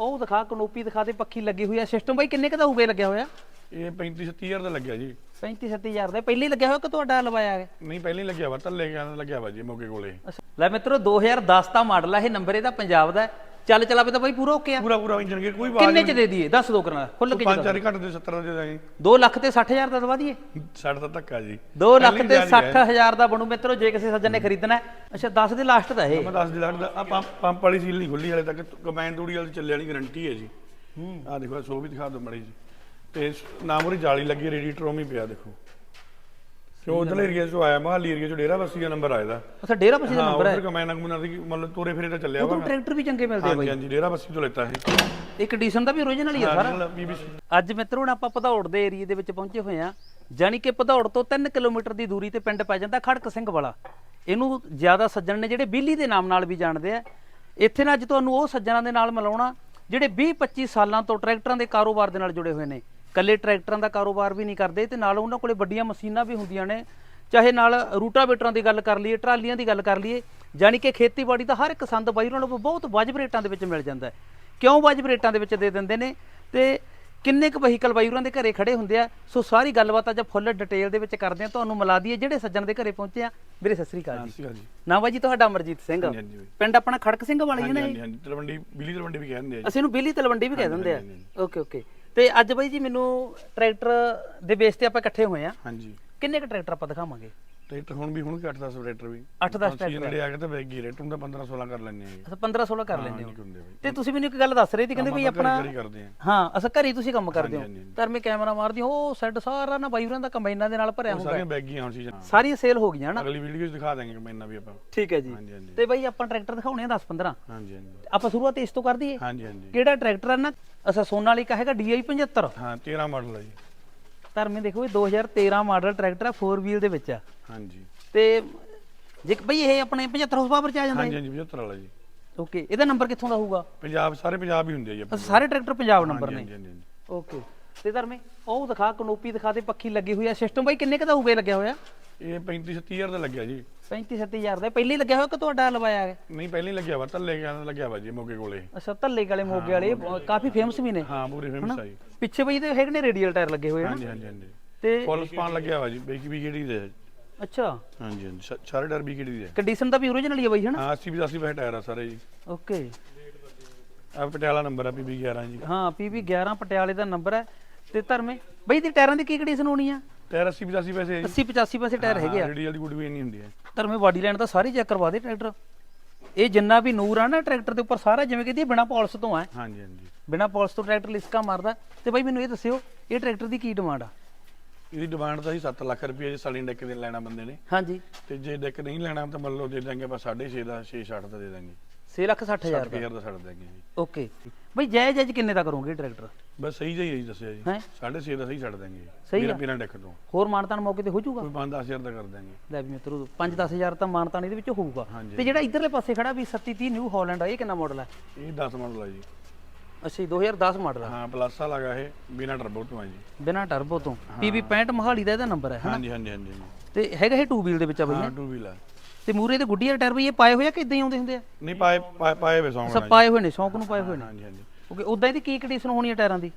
ਉਹ ਦਿਖਾ ਕਨੋਪੀ ਦਿਖਾ ਦੇ ਪੱਖੀ ਲੱਗੀ ਹੋਈ ਆ ਸਿਸਟਮ ਬਾਈ ਕਿੰਨੇ ਕ ਦਾ ਇਹ ਲੱਗਿਆ ਹੋਇਆ? ਇਹ 35 30000 ਦਾ ਲੱਗਿਆ ਜੀ। 35 37000 ਦਾ। ਪਹਿਲੇ ਲੱਗਿਆ ਹੋਇਆ ਕਿ ਤੁਹਾਡਾ ਲਵਾਇਆ ਹੈ? ਨਹੀਂ ਪਹਿਲਾਂ ਲੱਗਿਆ ਵਾ ਥੱਲੇ ਗਿਆ ਲੱਗਿਆ ਵਾ ਜੀ ਮੋਗੇ ਕੋਲੇ। ਲੈ ਮਿੱਤਰੋ 2010 ਦਾ ਮਾਡਲ ਆ ਇਹ ਨੰਬਰ ਇਹਦਾ ਪੰਜਾਬ ਦਾ ਹੈ। ਚੱਲ ਚਲਾ ਪਏ ਤਾਂ ਬਾਈ ਪੂਰਾ ਓਕੇ ਆ। ਪੂਰਾ ਪੂਰਾ ਇੰਜਨ ਗੇਅਰ ਕੋਈ ਆਵਾਜ਼ ਕਿੰਨੇ ਚ ਦੇ ਦਈਏ? ਦੱਸ ਦੋ ਕਰਨਾ ਖੁੱਲ ਕੇ ਪੰਜ ਚਾਰ ਘੱਟ ਦੇ 70 ਦੇ ਦਾਂਗੇ 2 ਲੱਖ ਤੇ 60000 ਦਾ ਦਵਾ ਦਈਏ? ਸਾਡਾ ਤਾਂ ਧੱਕਾ ਜੀ। 2 ਲੱਖ ਤੇ ਜਾਰੀ ਹੈ। 60000 ਦਾ ਬਣੂ ਮਿੱਤਰੋ ਜੇ ਕਿਸੇ ਸੱਜਣ ਨੇ ਖਰੀਦਣਾ। ਅੱਛਾ 10 ਦੇ ਲਾਸਟ ਦਾ ਇਹ। ਮੈਂ ਦੱਸ ਦਿਲਾਂ ਦਾ ਆ ਪੰਪ ਵਾਲੀ ਸੀਲ ਨਹੀਂ ਖੁੱਲੀ ਹਲੇ ਤੱਕ ਕੰਬਾਈਨ ਤੂੜੀ ਵਾਲੀ ਚੱਲੇ ਵਾਲੀ ਗਾਰੰਟੀ ਹੈ ਜੀ। ਹੂੰ। ਆ ਦੇਖੋ ਸੋ ਵੀ ਦਿਖਾ ਦਿਓ ਮੜੀ ਜੀ ਤੇ ਨਾਮ ਉਹਦੀ ਜਾਲੀ ਲੱਗੀ ਰੇਡੀਏਟਰ ਉਵੇਂ ਹੀ ਪਿਆ ਦੇਖੋ। ਤੇ ਉਧਰਲੇ ਏਰੀਆ ਚੋਂ ਆਇਆ ਮਹਾਲੀ ਏਰੀਆ ਚੋਂ ਡੇਰਾ ਬੱਸੀ ਦਾ ਨੰਬਰ ਆਇਆ ਦਾ ਅੱਛਾ ਡੇਰਾ ਪਛੀ ਦਾ ਨੰਬਰ ਹੈ ਉਧਰ ਕੰਬਾਈਨ ਕੰਬੂਨਾ ਦੀ ਮਤਲਬ ਤੋਰੇ ਫਿਰੇ ਤਾਂ ਚੱਲਿਆ ਉਧਰ ਟਰੈਕਟਰ ਵੀ ਚੰਗੇ ਮਿਲਦੇ ਆ ਬਾਈ। ਹਾਂਜੀ ਡੇਰਾ ਬੱਸੀ ਤੋਂ ਲੈਤਾ ਸੀ। ਇਹ ਕੰਡੀਸ਼ਨ ਦਾ ਵੀ ਓਰੀਜਨਲ ਹੀ ਆ ਸਾਰਾ। ਅੱਜ ਮਿੱਤਰੋ ਹੁਣ ਆਪਾਂ ਭਦੌੜ ਦੇ ਏਰੀਏ ਦੇ ਵਿੱਚ ਪਹੁੰਚੇ ਹੋਏ ਆ ਜਾਣੀ ਕਿ ਭਦੌੜ ਤੋਂ 3 ਕਿਲੋਮੀਟਰ ਦੀ ਦੂਰੀ ਤੇ ਪਿੰਡ ਪੈ ਜਾਂਦਾ ਖੜਕ ਸਿੰਘ ਵਾਲਾ। ਇਹਨੂੰ ਜ਼ਿਆਦਾ ਸੱਜਣ ਨੇ ਜਿਹੜੇ ਬਿੱਲੀ ਦੇ ਨਾਮ ਨਾਲ ਵੀ ਜਾਣਦੇ ਆ। ਇੱਥੇ ਨਾ ਅੱਜ ਤੁਹਾਨੂੰ ਉਹ ਸੱਜਣਾਂ ਦੇ ਨਾਲ ਮਿਲਾਉਣਾ ਜਿਹੜੇ 20 25 ਸਾਲਾਂ ਤੋਂ ਟਰੈਕਟਰਾਂ ਦੇ ਕਾਰੋਬਾਰ ਦੇ ਨਾਲ ਜੁੜੇ ਹੋਏ ਨੇ। ਕੱਲੇ ਟਰੈਕਟਰਾਂ ਦਾ ਕਾਰੋਬਾਰ ਵੀ ਨਹੀਂ ਕਰਦੇ ਤੇ ਨਾਲ ਉਹਨਾਂ ਕੋਲੇ ਵੱਡੀਆਂ ਮਸ਼ੀਨਾਂ ਵੀ ਹੁੰਦੀਆਂ ਨੇ। ਚਾਹੇ ਨਾਲ ਰੂਟਾਵੇਟਰਾਂ ਦੀ ਗੱਲ ਕਰ ਲਈਏ ਟਰਾਲੀਆਂ ਦੀ ਗੱਲ ਕਰ ਲਈਏ ਜਾਣੀ ਕਿ ਖੇਤੀਬਾੜੀ ਦਾ ਹਰ ਇੱਕ ਸੰਦ ਬਾਈ ਉਹਨਾਂ ਨੂੰ ਬਹੁਤ ਵਾਜਬ ਰੇਟਾਂ ਦੇ ਵਿੱਚ ਮਿਲ ਜਾਂਦਾ ਹੈ। ਕਿਉਂ ਵਾਜਬ ਰੇਟਾਂ ਦੇ ਵਿੱਚ ਦੇ ਦਿੰਦੇ ਨੇ? ਤੇ ਕਿੰਨੇ ਕੁ ਵਹੀਕਲ ਬਾਈ ਉਹਨਾਂ ਦੇ ਘਰੇ ਖੜੇ ਹੁੰਦੇ ਆ? ਸੋ ਸਾਰੀ ਗੱਲਬਾਤ ਅੱਜ ਫੁੱਲ ਡਿਟੇਲ ਦੇ ਵਿੱਚ ਕਰਦੇ ਆ ਤੁਹਾਨੂੰ ਮਿਲਾ ਦਈਏ ਜਿਹੜੇ ਸੱਜਣ ਦੇ ਘਰੇ ਪਹੁੰਚੇ ਆ। ਵੀਰੇ ਸਤਿ ਸ੍ਰੀ ਅਕਾਲ ਜੀ। ਨਾ ਬਾਈ ਜੀ ਤੁਹਾਡਾ ਅਮਰਜੀਤ ਸਿੰਘ। ਪਿੰਡ ਆਪਣਾ ਖੜਕ ਸਿੰਘ ਵਾਲੀ ਹੈ ਹਾਂਜੀ ਨਾ ਹਾਂਜੀ ਹਾਂਜੀ ਤਲਵੰਡੀ ਬਿਲੀ ਤਲਵੰਡੀ ਵੀ ਕਹਿੰਦੇ ਆ ਅਸੀਂ ਇਹਨੂੰ ਬਿੱਲੀ ਤਲਵੰਡੀ ਵੀ ਕਹਿ ਦਿੰਦੇ ਆ। Okay okay. ਤੇ ਅੱਜ ਬਾਈ ਜੀ ਮੈਨੂੰ ਟਰੈਕਟਰ ਦੇ ਬੇਸ ਤੇ ਆਪਾਂ ਇਕੱਠੇ ਹੋਏ ਆ ਹਾਂਜੀ। ਕਿੰਨੇ ਕੁ ਟਰੈਕਟਰ ਆਪਾਂ ਦਿਖਾਵਾਂਗੇ? ਟਰੈਕਟਰ ਹੁਣ ਵੀ ਹੁਣ ਘੱਟ 10 ਟਰੈਕਟਰ ਵੀ। 8-10 ਟਰੈਕਟਰ ਜਿਹੜੇ ਆ ਗਏ ਤਾਂ ਵੈਗੀ ਰੇਟ ਹੁੰਦਾ 15 16 ਕਰ ਲੈਣੇ ਆ ਅਸਾਂ 15 16 ਕਰ ਲੈਂਦੇ ਹੋ। ਤੇ ਤੁਸੀਂ ਮੈਨੂੰ ਇੱਕ ਗੱਲ ਦੱਸ ਰਹੇ ਸੀ ਕਹਿੰਦੇ ਵੀ ਆਪਣਾ ਹਾਂ। ਅਸਾਂ ਘਰੇ ਤੁਸੀਂ ਕੰਮ ਕਰਦੇ ਹੋ। ਧਰਮੇ ਕੈਮਰਾ ਮਾਰਦੀ ਉਹ ਸੈੱਡ ਸਾਰਾ ਨਾ ਬਾਈ ਹੋਰਾਂ ਦਾ ਕੰਬਾਈਨਾਂ ਦੇ ਨਾਲ ਭਰਿਆ ਹੁੰਦਾ ਸਾਰੀਆਂ ਬੈਗੀਆਂ ਹੁਣ ਸੀਜ਼ਨ ਸਾਰੀਆਂ ਸੇਲ ਹੋ ਗਈਆਂ ਨਾ ਅਗਲੀ ਵੀਡੀਓ 'ਚ ਦਿਖਾ ਦਾਂਗੇ ਮੈਨਾਂ ਵੀ ਆਪਾਂ। ਠੀਕ ਹੈ ਜੀ। ਤੇ ਬਾਈ ਆਪਾਂ ਟਰੈਕਟਰ ਦਿਖਾਉਣੇ ਆ 10 15 ਹਾਂਜੀ ਹਾਂਜੀ। ਆਪਾਂ ਸ਼ੁਰੂਆਤ ਇਸ ਤੋਂ ਕਰ ਦਈਏ। ਹਾਂਜੀ ਹਾਂਜੀ। ਕਿਹੜਾ ਟਰੈਕਟਰ ਆ ਨਾ? ਅਸਾਂ ਸੋਨਾਲੀਕਾ ਹੈਗਾ DI 75 ਹਾਂ 13 ਮਾਡਲ ਹੈ ਜੀ। ਧਰਮੇ ਦੇਖੋ ਇਹ 2013 ਮਾਡਲ ਟਰੈਕਟਰ ਆ 4 ਵੀਲ ਦੇ ਵਿੱਚ ਆ। ਹਾਂਜੀ। ਤੇ ਜੇ ਬਈ ਇਹ ਆਪਣੇ 75 ਹਾਰਸ ਪਾਵਰ ਚ ਆ ਜਾਂਦਾ ਹਾਂਜੀ ਹੈ ਹਾਂਜੀ 75 ਵਾਲਾ ਜੀ। ਓਕੇ ਇਹਦਾ ਨੰਬਰ ਕਿੱਥੋਂ ਦਾ ਹੋਊਗਾ? ਪੰਜਾਬ ਸਾਰੇ ਪੰਜਾਬ ਹੀ ਹੁੰਦੇ ਆ ਜੀ ਆਪਣੇ ਸਾਰੇ ਟਰੈਕਟਰ ਪੰਜਾਬ ਨੰਬਰ ਨੇ। ਹਾਂਜੀ ਹਾਂਜੀ ਹਾਂਜੀ। ਓਕੇ ਤੇ ਧਰਮੇ ਉਹ ਦਿਖਾ ਕਨੋਪੀ ਦਿਖਾ ਦੇ ਪੱਖੀ ਲੱਗੀ ਹੋਈ ਆ। ਸਿਸਟਮ ਬਾਈ ਕਿੰਨੇ ਕ ਦਾ ਲੱਗਿਆ ਹੋਇਆ? ਇਹ 35 37000 ਦਾ ਲੱਗਿਆ ਜੀ। 35 37000 ਦਾ। ਪਹਿਲੇ ਹੀ ਲੱਗਿਆ ਹੋਇਆ ਕਿ ਤੁਹਾਡਾ ਲਵਾਇਆ ਹੈ? ਨਹੀਂ ਪਹਿਲਾਂ ਹੀ ਲੱਗਿਆ ਵਾ ਥੱਲੇ ਗਿਆ ਲੱਗਿਆ ਵਾ ਜੀ ਮੋਗੇ ਕੋਲੇ। ਅੱਛਾ ਧੱਲੇ ਵਾਲੇ ਮੋਗੇ ਵਾਲੇ। ਇਹ ਕਾਫੀ ਫੇਮਸ ਵੀ ਨੇ। ਹਾਂ ਪੂਰੇ ਫੇਮਸ ਆ ਜੀ। ਪਿੱਛੇ ਬਈ ਤੇ ਹੈਗੇ ਨੇ ਰੇਡੀਅਲ ਟਾਇਰ ਲੱਗੇ ਹੋਏ ਹਨ? ਹਾਂਜੀ ਹਾਂਜੀ ਹਾਂਜੀ। ਤੇ ਫੁੱਲ ਸਪਾਨ ਲੱਗਿਆ ਵਾ ਜੀ ਬੇਕੀ ਵੀ ਕਿਹੜੀ ਦੇ। ਅੱਛਾ। ਹਾਂਜੀ ਹਾਂਜੀ ਸ- ਸਾਰੇ ਡਰ ਵੀ ਕਿਹੜੀ ਦੇ। ਕੰਡੀਸ਼ਨ ਤਾਂ ਵੀ ਓਰੀਜਨਲ ਹੀ ਹੈ ਬਈ ਹਨਾ? ਹਾਂ 80 85 ਪੈਸੇ ਟਾਇਰ ਆ ਸਾਰੇ ਜੀ। ਓਕੇ। ਆ ਪਟਿਆਲਾ ਨੰਬਰ ਆ ਪੀਬੀ 11 ਜੀ। ਹਾਂ ਪੀਵੀ 11 ਪਟਿਆਲੇ ਦਾ ਨੰਬਰ ਹੈ। ਤੇ ਧਰਮੇ ਬਈ ਦੀ ਟਾਇਰਾਂ ਦੀ ਕੀ ਕੰਡੀਸ਼ਨ ਹੋਣੀ ਆ? ਟਾਇਰ 80 85 ਪੈਸੇ ਆ ਜੀ। 80 85 ਪੈਸੇ ਟਾਇਰ ਹੈਗੇ ਆ। ਰੇਡੀਅਲ ਦੀ ਗੁੱਡ ਵੀ ਨਹੀਂ ਹੁੰਦੀ ਹੈ। ਧਰਮੇ ਬਾਡੀ ਲਾਈਨ ਤਾਂ ਸਾਰੀ ਚੈੱਕ ਕਰਵਾ ਦੇ ਟਰੈਕਟਰ। ਇਹ ਜਿੰਨਾ ਵੀ ਨੂਰ ਆ ਨਾ ਟਰੈਕਟਰ ਦੇ ਉੱਪਰ ਸਾਰਾ ਜਿਵੇਂ ਕਿ ਬਿਨਾ ਪਾਲਿਸ਼ ਤੋਂ ਆ। ਹਾਂਜੀ ਹਾਂਜੀ। ਬਿਨਾ ਪਾਲਿਸ਼ ਤੋਂ ਟਰੈਕਟਰ ਲਿਸਕਾ ਮਾਰਦਾ। ਤੇ ਬਾਈ ਮੈਨੂੰ ਇਹ ਦੱਸਿਓ ਇਹ ਟਰੈਕਟਰ ਦੀ ਕੀ ਡਿਮਾਂਡ ਆ? ਇਹਦੀ ਡਿਮਾਂਡ ਤਾਂ ਜੀ 7 ਲੱਖ ਰੁਪਏ ਜੇ ਸਾਲੀ ਡੈਕ ਦੇ ਲੈਣਾ ਬੰਦੇ ਨੇ। ਹਾਂਜੀ। ਤੇ ਜੇ ਡੈਕ ਨਹੀਂ ਲੈਣਾ ਤਾਂ ਮੰਨ ਲਓ ਦੇ ਦਾਂਗੇ ਆਪਾਂ 6.5 ਦਾ 6 60 ਦਾ ਦੇ ਦਾਂਗੇ 6 ਲੱਖ 60 ਹਜ਼ਾਰ ਦਾ। 60000 ਦਾ ਛੱਡ ਦਾਂਗੇ ਜੀ। ਓਕੇ। ਬਈ ਜਾਇਜ਼ ਜਾਇਜ਼ ਕਿੰਨੇ ਦਾ ਕਰੋਗੇ ਟਰੈਕਟਰ? ਬਸ ਸਹੀ ਜਿਹਾ ਹੀ ਦੱਸਿਆ ਜੀ। ਹੈਂ? 6.5 ਦਾ ਸਹੀ ਛੱਡ ਦਾਂਗੇ ਸਹੀ ਬਿਨਾਂ ਆ। ਬਿਨਾਂ ਡੈਕ ਤੋਂ। ਹੋਰ ਮਾਨਤਾਨ ਮੌਕੇ ਤੇ ਹੋ ਜਾਊਗਾ? ਕੋਈ 5-10000 ਦਾ ਕਰ ਦਾਂਗੇ ਲੈ ਵੀ ਮਿੱਤਰੋ 5-10 ਹਜ਼ਾਰ ਤਾਂ ਮਾਨਤਾਨ ਇਹਦੇ ਵਿੱਚ ਹੋਊਗਾ। ਹਾਂਜੀ। ਤੇ ਜਿਹੜਾ ਇਧਰਲੇ ਪਾਸੇ ਖੜਾ ਵੀ 3730 ਨਿਊ ਹਾਲੈਂਡ ਆ ਇਹ ਕਿੰਨਾ ਮਾਡਲ ਹੈ ਇਹ 10 ਮਾਡਲ ਆ ਜੀ। ਅੱਛਾ ਜੀ 2010 ਮਾਡਲ ਆ। ਹਾਂ ਪਲੱਸ ਆ ਲਗਾ ਇਹ ਬਿਨਾਂ ਟਰਬੋ ਤੋਂ ਆ ਜੀ। ਬਿਨਾ ਟਰਬੋ ਤੋਂ। PB 65 ਮਹਾਲੀ ਦਾ ਇਹਦਾ ਨੰਬਰ ਹੈ ਹਨਾ? ਹਾਂਜੀ ਹਾਂਜੀ ਹਾਂਜੀ ਹਾਂਜੀ। ਤੇ ਹੈਗਾ ਇਹ 2 ਵੀਲ ਦੇ ਵਿੱਚ ਆ ਬਈ ਹਾਂ? ਟੂ ਵੀਲ ਆ। ਤੇ ਮੂਰੇ ਤੇ ਗੁੱਡੀ ਵਾਲੇ ਟਾਇਰ ਬਈ ਇਹ ਪਾਏ ਹੋਏ ਆ ਕਿ ਇਦਾਂ ਹੀ ਆਉਂਦੇ ਹੁੰਦੇ ਆ? ਨਹੀਂ ਪਾਏ ਪਾਏ- ਪਾਏ ਵੇ ਸੌਂਗ ਅੱਛਾ ਪਾਏ ਹੋਏ ਨੇ ਸ਼ੌਂਕ ਨੂੰ ਪਾਏ ਹੋਏ ਨੇ। ਹਾਂਜੀ ਹਾਂਜੀ। ਓਕੇ ਉਦਾਂ ਇਹਦੀ ਕੀ ਕੰਡੀਸ਼ਨ ਹੋਣੀ ਹੈ ਟਾਇਰਾਂ ਦੀ?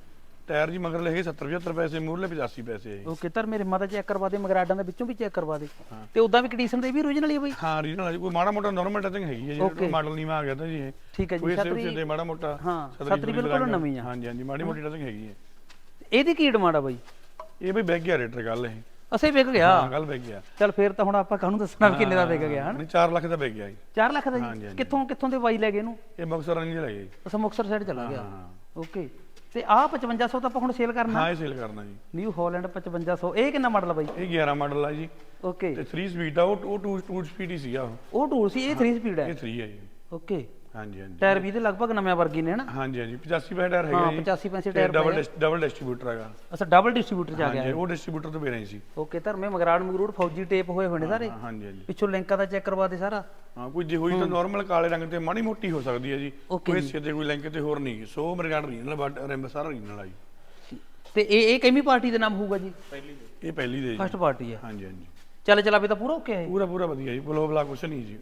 ਟਾਇਰ ਜੀ ਮਗਰ ਲਿਖੇ 70 75 ਪੈਸੇ ਮੂਰਲੇ 85 ਪੈਸੇ ਆ ਜੀ। ਓਕੇ ਤਰ ਮੇਰੇ ਮਾਤਾ ਚੈੱਕ ਕਰਵਾ ਦੇ ਮਗਰਾਡਾਂ ਦੇ ਵਿੱਚੋਂ ਵੀ ਚੈੱਕ ਕਰਵਾ ਦੇ। ਤੇ ਉਦਾਂ ਵੀ ਕੰਡੀਸ਼ਨ ਦੇ ਵੀ origignal ਹੀ ਆ ਬਈ? ਹਾਂ ਰੀਜਨਲ ਕੋਈ ਮਾੜਾ ਮੋਟਾ ਨਾਰਮਲ ਟਚਿੰਗ ਹੈਗੀ ਹੈ ਜੀ ਮਾਡਲ ਨਹੀਂ ਆ ਗਿਆ ਤਾਂ ਜੀ ਇਹ। ਠੀਕ ਹੈ ਜੀ ਕੋਈ ਛਤਰੀ ਦੇ ਮਾੜਾ ਮੋਟਾ ਹਾਂ, ਛਤਰੀ ਛਤਰੀ ਬਿਲਕੁਲ ਲਗਾ ਕੇ- ਨਵੀਂ ਆ। ਹਾਂਜੀ ਹਾਂਜੀ ਮਾੜੀ ਮੋਟੀ ਟਚਿੰਗ ਹੈਗੀ ਹੈ ਇਹਦੀ ਕੀ ਡਿਮਾਂਡ ਆ ਬਈ? ਇਹ ਬਈ ਬੈਗ ਗਿਆ ਰੇਟਰ ਗੱਲ ਇਹ। ਅਸੀਂ ਵਿਕ ਗਿਆ। ਹਾਂ ਗੱਲ ਬੈਗ ਗਿਆ। ਚਲ ਫੇਰ ਤਾਂ ਹੁਣ ਆਪਾਂ ਕਾਹਨੂੰ ਦੱਸਣਾ ਵੀ ਕਿੰਨੇ ਦਾ ਵਿਕ ਗਿਆ ਹਨ? ਨਹੀਂ 4 ਲੱਖ ਦਾ ਬੈਗ ਗਿਆ ਜੀ। 4 ਲੱਖ ਦਾ ਹਾਂਜੀ, ਜੀ? ਹਾਂਜੀ। ਕਿੱਥੋਂ ਕਿੱਥੋਂ ਦੇ ਬਾਈ ਲੈ ਗਏ ਇਹਨੂੰ? ਇਹ ਮੁਕਤਸਰ ਨਹੀਂ ਲੈ ਗਏ ਅਸਾਂ ਮੁਕਤਸਰ ਸਾਈਡ ਚਲਾ ਗਿਆ। ਹਾਂ ਓਕੇ। ਤੇ ਆਹ 5500 ਤਾਂ ਆਪਾਂ ਹੁਣ ਸੇਲ ਕਰਨਾ? ਹਾਂ ਇਹ ਸੇਲ ਕਰਨਾ ਜੀ। ਨਿਊ ਹਾਲੈਂਡ 5500 ਇਹ ਕਿੰਨਾ ਮਾਡਲ ਆ ਬਾਈ? ਇਹ 11 ਮਾਡਲ ਆ ਜੀ। ਓਕੇ। ਤੇ 3 ਸਪੀਡ ਆ ਉਹ 2 2 ਸਪੀਡ ਹੀ ਸੀਗਾ ਉਹ। ਉਹ ਟੂਲ ਸੀ ਇਹ 3 ਸਪੀਡ ਹੈ ਇਹ 3 ਹੈ ਜੀ। ਓਕੇ। ਹਾਂਜੀ ਹਾਂਜੀ। ਟਾਇਰ ਵੀ ਇਹਦੇ ਲਗਭਗ ਨਵੇਂ ਵਰਗੀ ਨੇ ਹਨਾ ਹਾਂਜੀ ਹਾਂਜੀ 85 ਪੈਸੇ ਟਾਇਰ ਹਾਂ ਹੈਗਾ ਜੀ। 85 ਪੈਸੇ ਟਾਇਰ ਡਬਲ ਡਬਲ ਡਿਸਟ੍ਰੀਬਿਊਟਰ ਹੈਗਾ। ਅੱਛਾ ਡਬਲ ਡਿਸਟ੍ਰੀਬਿਊਟਰ ਚ ਆ ਗਿਆ ਹਾਂਜੀ ਉਹ ਡਿਸਟ੍ਰੀਬਿਊਟਰ ਤੋਂ ਬੇਰੇ ਸੀ। ਓਕੇ ਧਰਮੇ ਮਗਰਾੜ ਮਗਰੂੜ ਫੌਜੀ ਟੇਪ ਹੋਏ ਨੇ ਸਾਰੇ? ਹਾਂ, ਹਾਂਜੀ ਹਾਂਜੀ। ਪਿੱਛੋਂ ਲਿੰਕਾਂ ਦਾ ਚੈੱਕ ਕਰਵਾ ਦੇ ਸਾਰਾ? ਹਾਂ ਕੋਈ ਜੇ ਹੋਈ ਤਾਂ ਨਾਰਮਲ ਕਾਲੇ ਰੰਗ ਤੇ ਮਾੜੀ ਮੋਟੀ ਹੋ ਸਕਦੀ ਹੈ ਜੀ। Okay ਕੋਈ ਹਿੱਸੇ ਤੇ ਕੋਈ ਲਿੰਕ ਤੇ ਹੋਰ ਨਹੀਂ। ਸੋ ਮਰਗਾਡ ਰੀਜਨਲ ਬਟ ਰਿੰਬ ਸਾਰਾ ਰੀਜਨਲ ਆ ਜੀ। ਤੇ ਇਹ ਇਹ ਕਿੰਨੀ ਪਾਰਟੀ ਦੇ ਨਾਮ ਹੋਊਗਾ ਜੀ? ਇਹ ਪਹਿਲੀ ਦੇ ਜੀ। ਫਸਟ ਪਾਰਟੀ ਹੈ। ਹਾਂਜੀ ਹਾਂਜੀ। ਚੱਲ ਚਲਾ ਵੀ ਤਾਂ ਪੂਰਾ ਓਕੇ ਹੈ। ਪੂਰਾ ਪੂਰਾ ਵਧੀਆ ਜੀ। ਬਲੋ ਬਲਾ ਕੁਛ ਨਹੀਂ ਜੀ।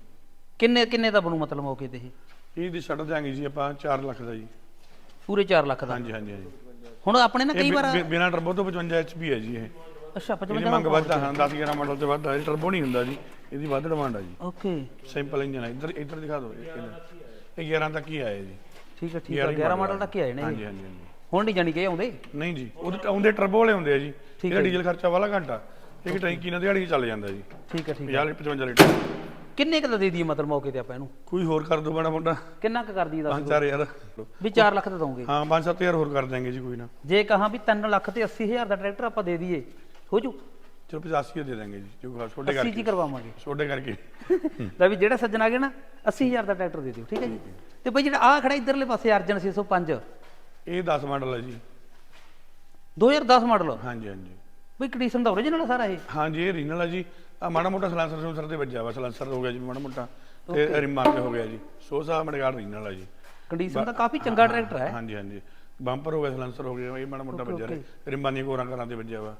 ਕਿੰਨੇ ਕਿੰਨੇ ਦਾ ਬਣੂ ਮਤਲਬ ਮੌਕੇ ਤੇ ਇਹ? ਇਹ ਦੀ ਛੱਡ ਦਿਆਂਗੇ ਜੀ ਆਪਾਂ 4 ਲੱਖ ਦਾ ਜੀ। ਪੂਰੇ 4 ਲੱਖ ਦਾ? ਹਾਂਜੀ ਹਾਂਜੀ ਹਾਂਜੀ। ਹੁਣ ਆਪਣੇ ਨਾ ਕਈ ਵਾਰ ਇਹ ਬਿਨਾ ਟਰਬੋ ਤੋਂ 55 ਐਚਪੀ ਹੈ ਜੀ ਇਹ। ਅੱਛਾ ਇਹਦੀ 55 ਮੰਗ ਵੱਧ ਹਾਂ। 10 11 ਮਾਡਲ ਤੇ ਵੱਧ ਇਹ ਟਰਬੋ ਨਹੀਂ ਹੁੰਦਾ ਜੀ। ਇਹਦੀ ਵੱਧ ਡਿਮਾਂਡ ਆ ਜੀ। ਓਕੇ। ਸਿੰਪਲ ਇੰਜਨ ਹੈ ਇੱਧਰ ਇੱਧਰ ਦਿਖਾ ਦਿਓ ਇਹ-। ਇਹ 11 ਤੱਕ ਹੀ ਆਇਆ ਜੀ। ਠੀਕ ਹੈ ਠੀਕ ਹੈ 11 ਮਾਡਲ ਤੱਕ ਹੀ ਆਏ ਨੇ ਇਹ। ਹਾਂਜੀ ਹਾਂਜੀ ਹਾਂਜੀ। ਹੁਣ ਨਹੀਂ ਜਾਣੀ ਕਿ ਇਹ ਆਉਂਦੇ? ਨਹੀਂ ਜੀ ਉਹਦੇ ਤਾਂ ਆਉਂਦੇ ਟਰਬੋ ਵਾਲੇ ਹੁੰਦੇ ਆ ਜੀ। ਠੀਕ ਇਹਦਾ ਡੀਜ਼ਲ ਖਰਚਾ ਵਾਲਾ ਘੰਟਾ। ਇੱਕ ਟੈਂਕੀ ਨਾਲ ਦਿਹਾੜੀ 'ਚ ਚੱਲ ਜਾਂਦਾ ਜੀ। ਠੀਕ ਹੈ ਠੀਕ 50 ਲੀਟਰ 55 ਲੀਟਰ। ਕਿੰਨੇ ਕੁ ਦਾ ਦੇ ਦਈਏ ਮਤਲਬ ਮੌਕੇ ਤੇ ਆਪਾਂ ਇਹਨੂੰ? ਕੋਈ ਹੋਰ ਕਰ ਦੋ ਬੜਾ ਮੋਟਾ। ਕਿੰਨਾ ਕੁ ਕਰ ਦਈਏ ਦੱਸ 5-4000 ਵੀ 4 ਲੱਖ ਦਾ ਦਵਾਂਗੇ ਹਾਂ 5-7000 ਹੋਰ ਕਰ ਦਾਂਗੇ ਜੀ ਕੋਈ ਨਾ। ਜੇ ਕਹਾਂ ਵੀ 3 ਲੱਖ ਤੇ 80000 ਦਾ ਟਰੈਕਟਰ ਆਪਾਂ ਦੇ ਦਈਏ ਹੋ ਜੂ? ਚਲੋ 85 ਦੇ ਦਾਂਗੇ ਜੀ ਜੋ ਛੋਟੇ 80 ਜੀ ਕਰਕੇ। ਕਰਵਾਵਾਂਗੇ। ਛੋਟੇ ਕਰਕੇ। ਤਾਂ ਵੀ ਜਿਹੜਾ ਸੱਜਣ ਆ ਗਿਆ ਨਾ 80000 ਦਾ ਟਰੈਕਟਰ ਦੇ ਦਿਓ ਠੀਕ ਹੈ ਜੀ? ਤੇ ਬਈ ਜਿਹੜਾ ਆ ਖੜਾ ਇਧਰਲੇ ਪਾਸੇ ਅਰਜਨ 605 ਇਹ 10 ਮਾਡਲ ਹੈ ਜੀ। 2010 ਮਾਡਲ। ਹਾਂਜੀ ਹਾਂਜੀ। ਬਈ ਕੰਡੀਸ਼ਨ ਦਾ ਓਰੀਜਨਲ ਸਾਰਾ ਇਹ। ਹਾਂਜੀ ਇਹ ਰੀਨਲ ਹੈ ਜੀ। ਆ ਮਾੜਾ ਮੋਟਾ ਸਲਾਂਸਰ ਸੂਸਰ ਤੇ ਵੱਜਿਆ ਵਾ ਸਲਾਂਸਰ ਹੋ ਗਿਆ ਜੀ ਮਾੜਾ ਮੋਟਾ। ਤੇ ਰਿਮਾਂ ਤੇ ਹੋ ਗਿਆ ਜੀ। ਸੋ ਮੜਗਾੜ ਰੀਨਲ ਹੈ ਜੀ। ਕੰਡੀਸ਼ਨ ਤਾਂ ਕਾਫੀ ਚੰਗਾ ਟਰੈਕਟਰ ਹੈ। ਹਾਂਜੀ ਹਾਂਜੀ। ਬੰਪਰ ਹੋ ਗਿਆ ਸਲਾਂਸਰ ਹੋ ਗਿਆ ਇਹ ਮਾੜਾ ਮੋਟਾ ਵੱਜਿਆ ਰਿਮਾਂ ਦੀਆਂ ਕੋਰਾਂ ਕਰਾਂ ਤੇ ਵੱਜਿਆ ਵਾ।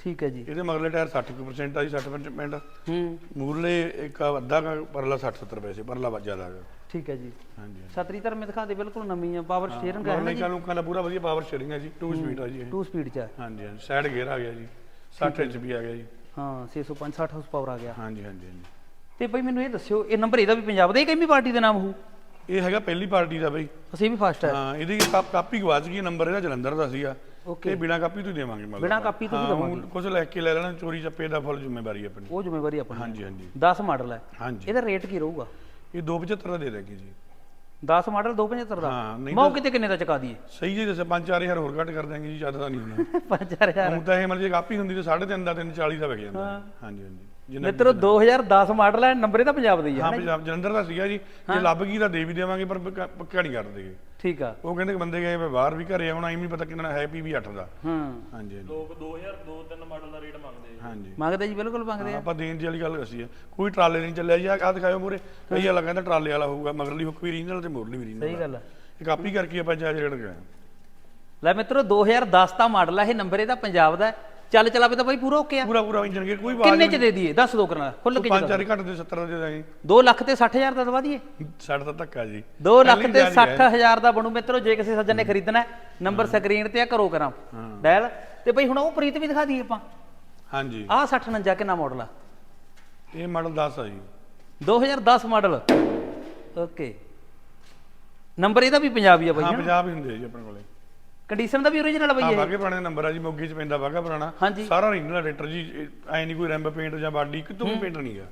ਠੀਕ ਹੈ ਜੀ। ਇਹਦੇ ਮਗਰਲੇ ਟਾਇਰ 60% ਆ ਜੀ 60% ਹੂੰ। ਮੂਰਲੇ ਇੱਕ ਅੱਧਾ ਪਰਲਾ 60 70 ਪੈਸੇ ਪਰਲਾ ਵੱਜਿਆ ਦਾ ਹੈਗਾ। ਠੀਕ ਹੈ ਜੀ। ਹਾਂਜੀ ਛਤਰੀ ਧਰਮੇ ਦਿਖਾ ਦੇ ਬਿਲਕੁਲ ਨਵੀਂ ਆ ਪਾਵਰ ਸਟੀਅਰਿੰਗ ਹੈ ਮਗਰਲੇ ਕਾਨੂੰਕਾਂ ਦਾ ਪੂਰਾ ਵਧੀਆ ਪਾਵਰ ਸ਼ੇਅਰਿੰਗ ਹੈ ਜੀ 2 ਸਪੀਡ ਆ ਜੀ ਇਹ। 2 ਸਪੀਡ ਚ ਹੈ ਹਾਂਜੀ ਹਾਂਜੀ। ਸਾਈਡ ਗੇਅਰ ਆ ਗਿਆ ਜੀ 60 ਇੰਚ ਵੀ ਆ ਗਿਆ ਜੀ। ਹਾਂ 605 60 ਹਾਰਸ ਪਾਵਰ ਆ ਗਿਆ। ਹਾਂਜੀ ਹਾਂਜੀ ਹਾਂਜੀ। ਤੇ ਬਈ ਮੈਨੂੰ ਇਹ ਦੱਸਿਓ ਇਹ ਨੰਬਰ ਇਹਦਾ ਵੀ ਪੰਜਾਬ ਦਾ ਇਹ ਕਿੰਨੀ ਪਾਰਟੀ ਦੇ ਨਾਮ ਹੋਊ? ਇਹ ਹੈਗਾ ਪਹਿਲੀ ਪਾਰਟੀ ਦਾ ਬਈ। ਅਸੀਂ ਵੀ ਫਾਸਟ ਹੈ ਹਾਂ ਇਹਦੀ ਕਾਪ- ਕਾਪੀ ਗਵਾਚ ਗਈ ਨੰਬਰ ਇਹਦਾ ਜਲੰਧਰ ਦਾ ਸੀਗਾ। ਓਕੇ ਇਹ ਬਿਨਾ ਕਾਪੀ ਤੋਂ ਹੀ ਦੇਵਾਂਗੇ ਮਤਲਬ। ਬਿਨਾਂ ਕਾਪੀ ਤੋਂ ਹੀ ਹਾਂ, ਦੇਵਾਂਗੇ। ਕੁਝ ਲੈ ਕੇ ਲੈ ਲੈਣਾ ਚੋਰੀ ਚੱਪੇ ਦਾ ਫੁੱਲ ਜ਼ਿੰਮੇਵਾਰੀ ਆਪਣੀ। ਉਹ ਜ਼ਿੰਮੇਵਾਰੀ ਆਪਣੀ ਹਾਂਜੀ ਹਾਂਜੀ। 10 ਮਾਡਲ ਹੈ। ਹਾਂਜੀ। ਇਹਦਾ ਰੇਟ ਕੀ ਰਹੂਗਾ? ਇਹ 275 ਦਾ ਦੇ ਦੇਗੀ ਜੀ। 10 ਮਾਡਲ 275 ਦਾ। ਹਾਂ ਨਹੀਂ ਮੌਕੇ ਤੇ ਕਿੰਨੇ ਦਾ ਚੁਕਾ ਦਈਏ? ਸਹੀ ਜੇ ਜੈਸੇ 5-4000 ਹੋਰ ਘੱਟ ਕਰ ਦਾਂਗੇ ਜੀ ਜ਼ਿਆਦਾ ਤਾਂ ਨਹੀਂ ਹੋਣਾ 5000 ਹੁਣ ਤਾਂ ਇਹ ਮਤਲਬ ਜੇ ਕਾਪੀ ਹੁੰਦੀ ਤਾਂ 3.5 ਦਾ 340 ਦਾ ਵਿਕ ਜਾਂਦਾ। ਹਾਂਜੀ ਹਾਂਜੀ। ਮਿੱਤਰੋ 2010 ਮਾਡਲ ਹੈ ਨੰਬਰ ਇਹਦਾ ਪੰਜਾਬ ਦਾ ਹੀ ਹਾਂ ਹੈ ਪੰਜਾਬ ਜਲੰਧਰ ਦਾ ਸੀਗਾ ਜੀ। ਜੇ ਲੱਭ ਗਈ ਤਾਂ ਦੇ ਵੀ ਦੇਵਾਂਗੇ ਪਰ ਪੱਕਾ ਪੱਕਾ ਨਹੀਂ ਕਰਦੇ ਠੀਕ ਆ। ਉਹ ਕਹਿੰਦੇ ਕਿ ਬੰਦੇ ਗਏ ਵੇ ਬਾਹਰ ਵੀ ਘਰੇ ਆਉਣਾ ਐਵੇਂ ਨਹੀਂ ਪਤਾ ਕਿੰਨਾ ਹੈ ਪੀ ਵੀ 8 ਦਾ। ਹਾਂ। ਹਾਂਜੀ ਲੋਕ 2002 3 ਮਾਡਲ ਦਾ ਰੇਟ ਮੰਗਦੇ ਆ। ਹਾਂਜੀ। ਮੰਗਦੇ ਜੀ ਬਿਲਕੁਲ ਮੰਗਦੇ ਆ। ਆਪਾਂ ਦੇਣ ਦੀ ਵਾਲੀ ਗੱਲ ਦੱਸੀ ਹੈ ਕੋਈ ਟਰਾਲੇ ਨਹੀਂ ਚੱਲਿਆ ਜੀ ਆਹ ਦਿਖਾਇਓ ਮੂਰੇ ਕਈ ਵਾਲਾ ਕਹਿੰਦਾ ਟਰਾਲੇ ਵਾਲਾ ਹੋਊਗਾ ਮਗਰਲੀ ਹੁੱਕ ਵੀ ਰੀਜਨਲ ਤੇ ਮੋਰਲੀ ਵੀ ਸਹੀ ਰੀਜਨਲ ਗੱਲ ਆ। ਇਹ ਕਾਪੀ ਕਰਕੇ ਆਪਾਂ ਜਾ ਰੇਟ ਗਏ ਲੈ ਮਿੱਤਰੋ 2010 ਦਾ ਮਾਡਲ ਹੈ ਇਹ ਨੰਬਰ ਇਹਦਾ ਪੰਜਾਬ ਦਾ ਹੈ। ਚੱਲ ਚਲਾਵੇ ਤਾਂ ਬਾਈ ਪੂਰਾ ਓਕੇ ਆ। ਪੂਰਾ ਪੂਰਾ ਇੰਜਨ ਕੇ ਕੋਈ ਆਵਾਜ਼ ਕਿੰਨੇ ਚ ਦੇ ਦਈਏ? ਦੱਸ ਦੋ ਕਰਨਾ। ਖੁੱਲ ਕੇ ਪੰਜ ਚਾਰ ਘੱਟ ਦੇ 70 ਦੇ ਦਾਂਗੇ 2 ਲੱਖ ਤੇ 60000 ਦਾ ਦਵਾ ਦਈਏ? ਸਾਡਾ ਤਾਂ ਧੱਕਾ ਜੀ। 2 ਲੱਖ ਤੇ ਜਾਇਜ਼ ਹੈ। 60000 ਦਾ ਬਣੂ ਮਿੱਤਰੋ ਜੇ ਕਿਸੇ ਸੱਜਣ ਨੇ ਖਰੀਦਣਾ ਹੈ, ਨੰਬਰ ਸਕਰੀਨ ਤੇ ਆ ਕਰੋ ਕਰਾਂ ਡਾਇਲ। ਤੇ ਬਈ ਹੁਣ ਉਹ ਪ੍ਰੀਤ ਵੀ ਦਿਖਾ ਦਈਏ ਆਪਾਂ। ਹਾਂਜੀ। ਆਹ 6049 ਕਿੰਨਾ ਮਾਡਲ ਆ? ਇਹ ਮਾਡਲ 10 ਆ ਜੀ। 2010 ਮਾਡਲ ਓਕੇ ਨੰਬਰ ਇਹਦਾ ਵੀ ਪੰਜਾਬੀ ਆ ਹਾਂ ਬਈ ਪੰਜਾਬ ਹੀ ਹੁੰਦੇ ਆ ਜੀ ਆਪਣੇ ਕੋਲੇ। ਕੰਡੀਸ਼ਨ ਦਾ ਵੀ ਓਰੀਜਨਲ ਬਈ ਹਾਂ ਇਹ। ਬਾਗੇ ਪੁਰਾਣੇ ਨੰਬਰ ਆ ਜੀ ਮੋਗੀ ਚ ਪੈਂਦਾ ਬਾਗਾ ਪੁਰਾਣਾ। ਹਾਂਜੀ। ਸਾਰਾ ਰੀਜਨਲ ਰੇਟਰ ਜੀ ਐ ਨਹੀਂ ਕੋਈ ਰੈਂਬ ਪੇਂਟ ਜਾਂ ਬਾਡੀ ਕਿਤੋਂ ਵੀ ਪੇਂਟ ਨਹੀਂਗਾ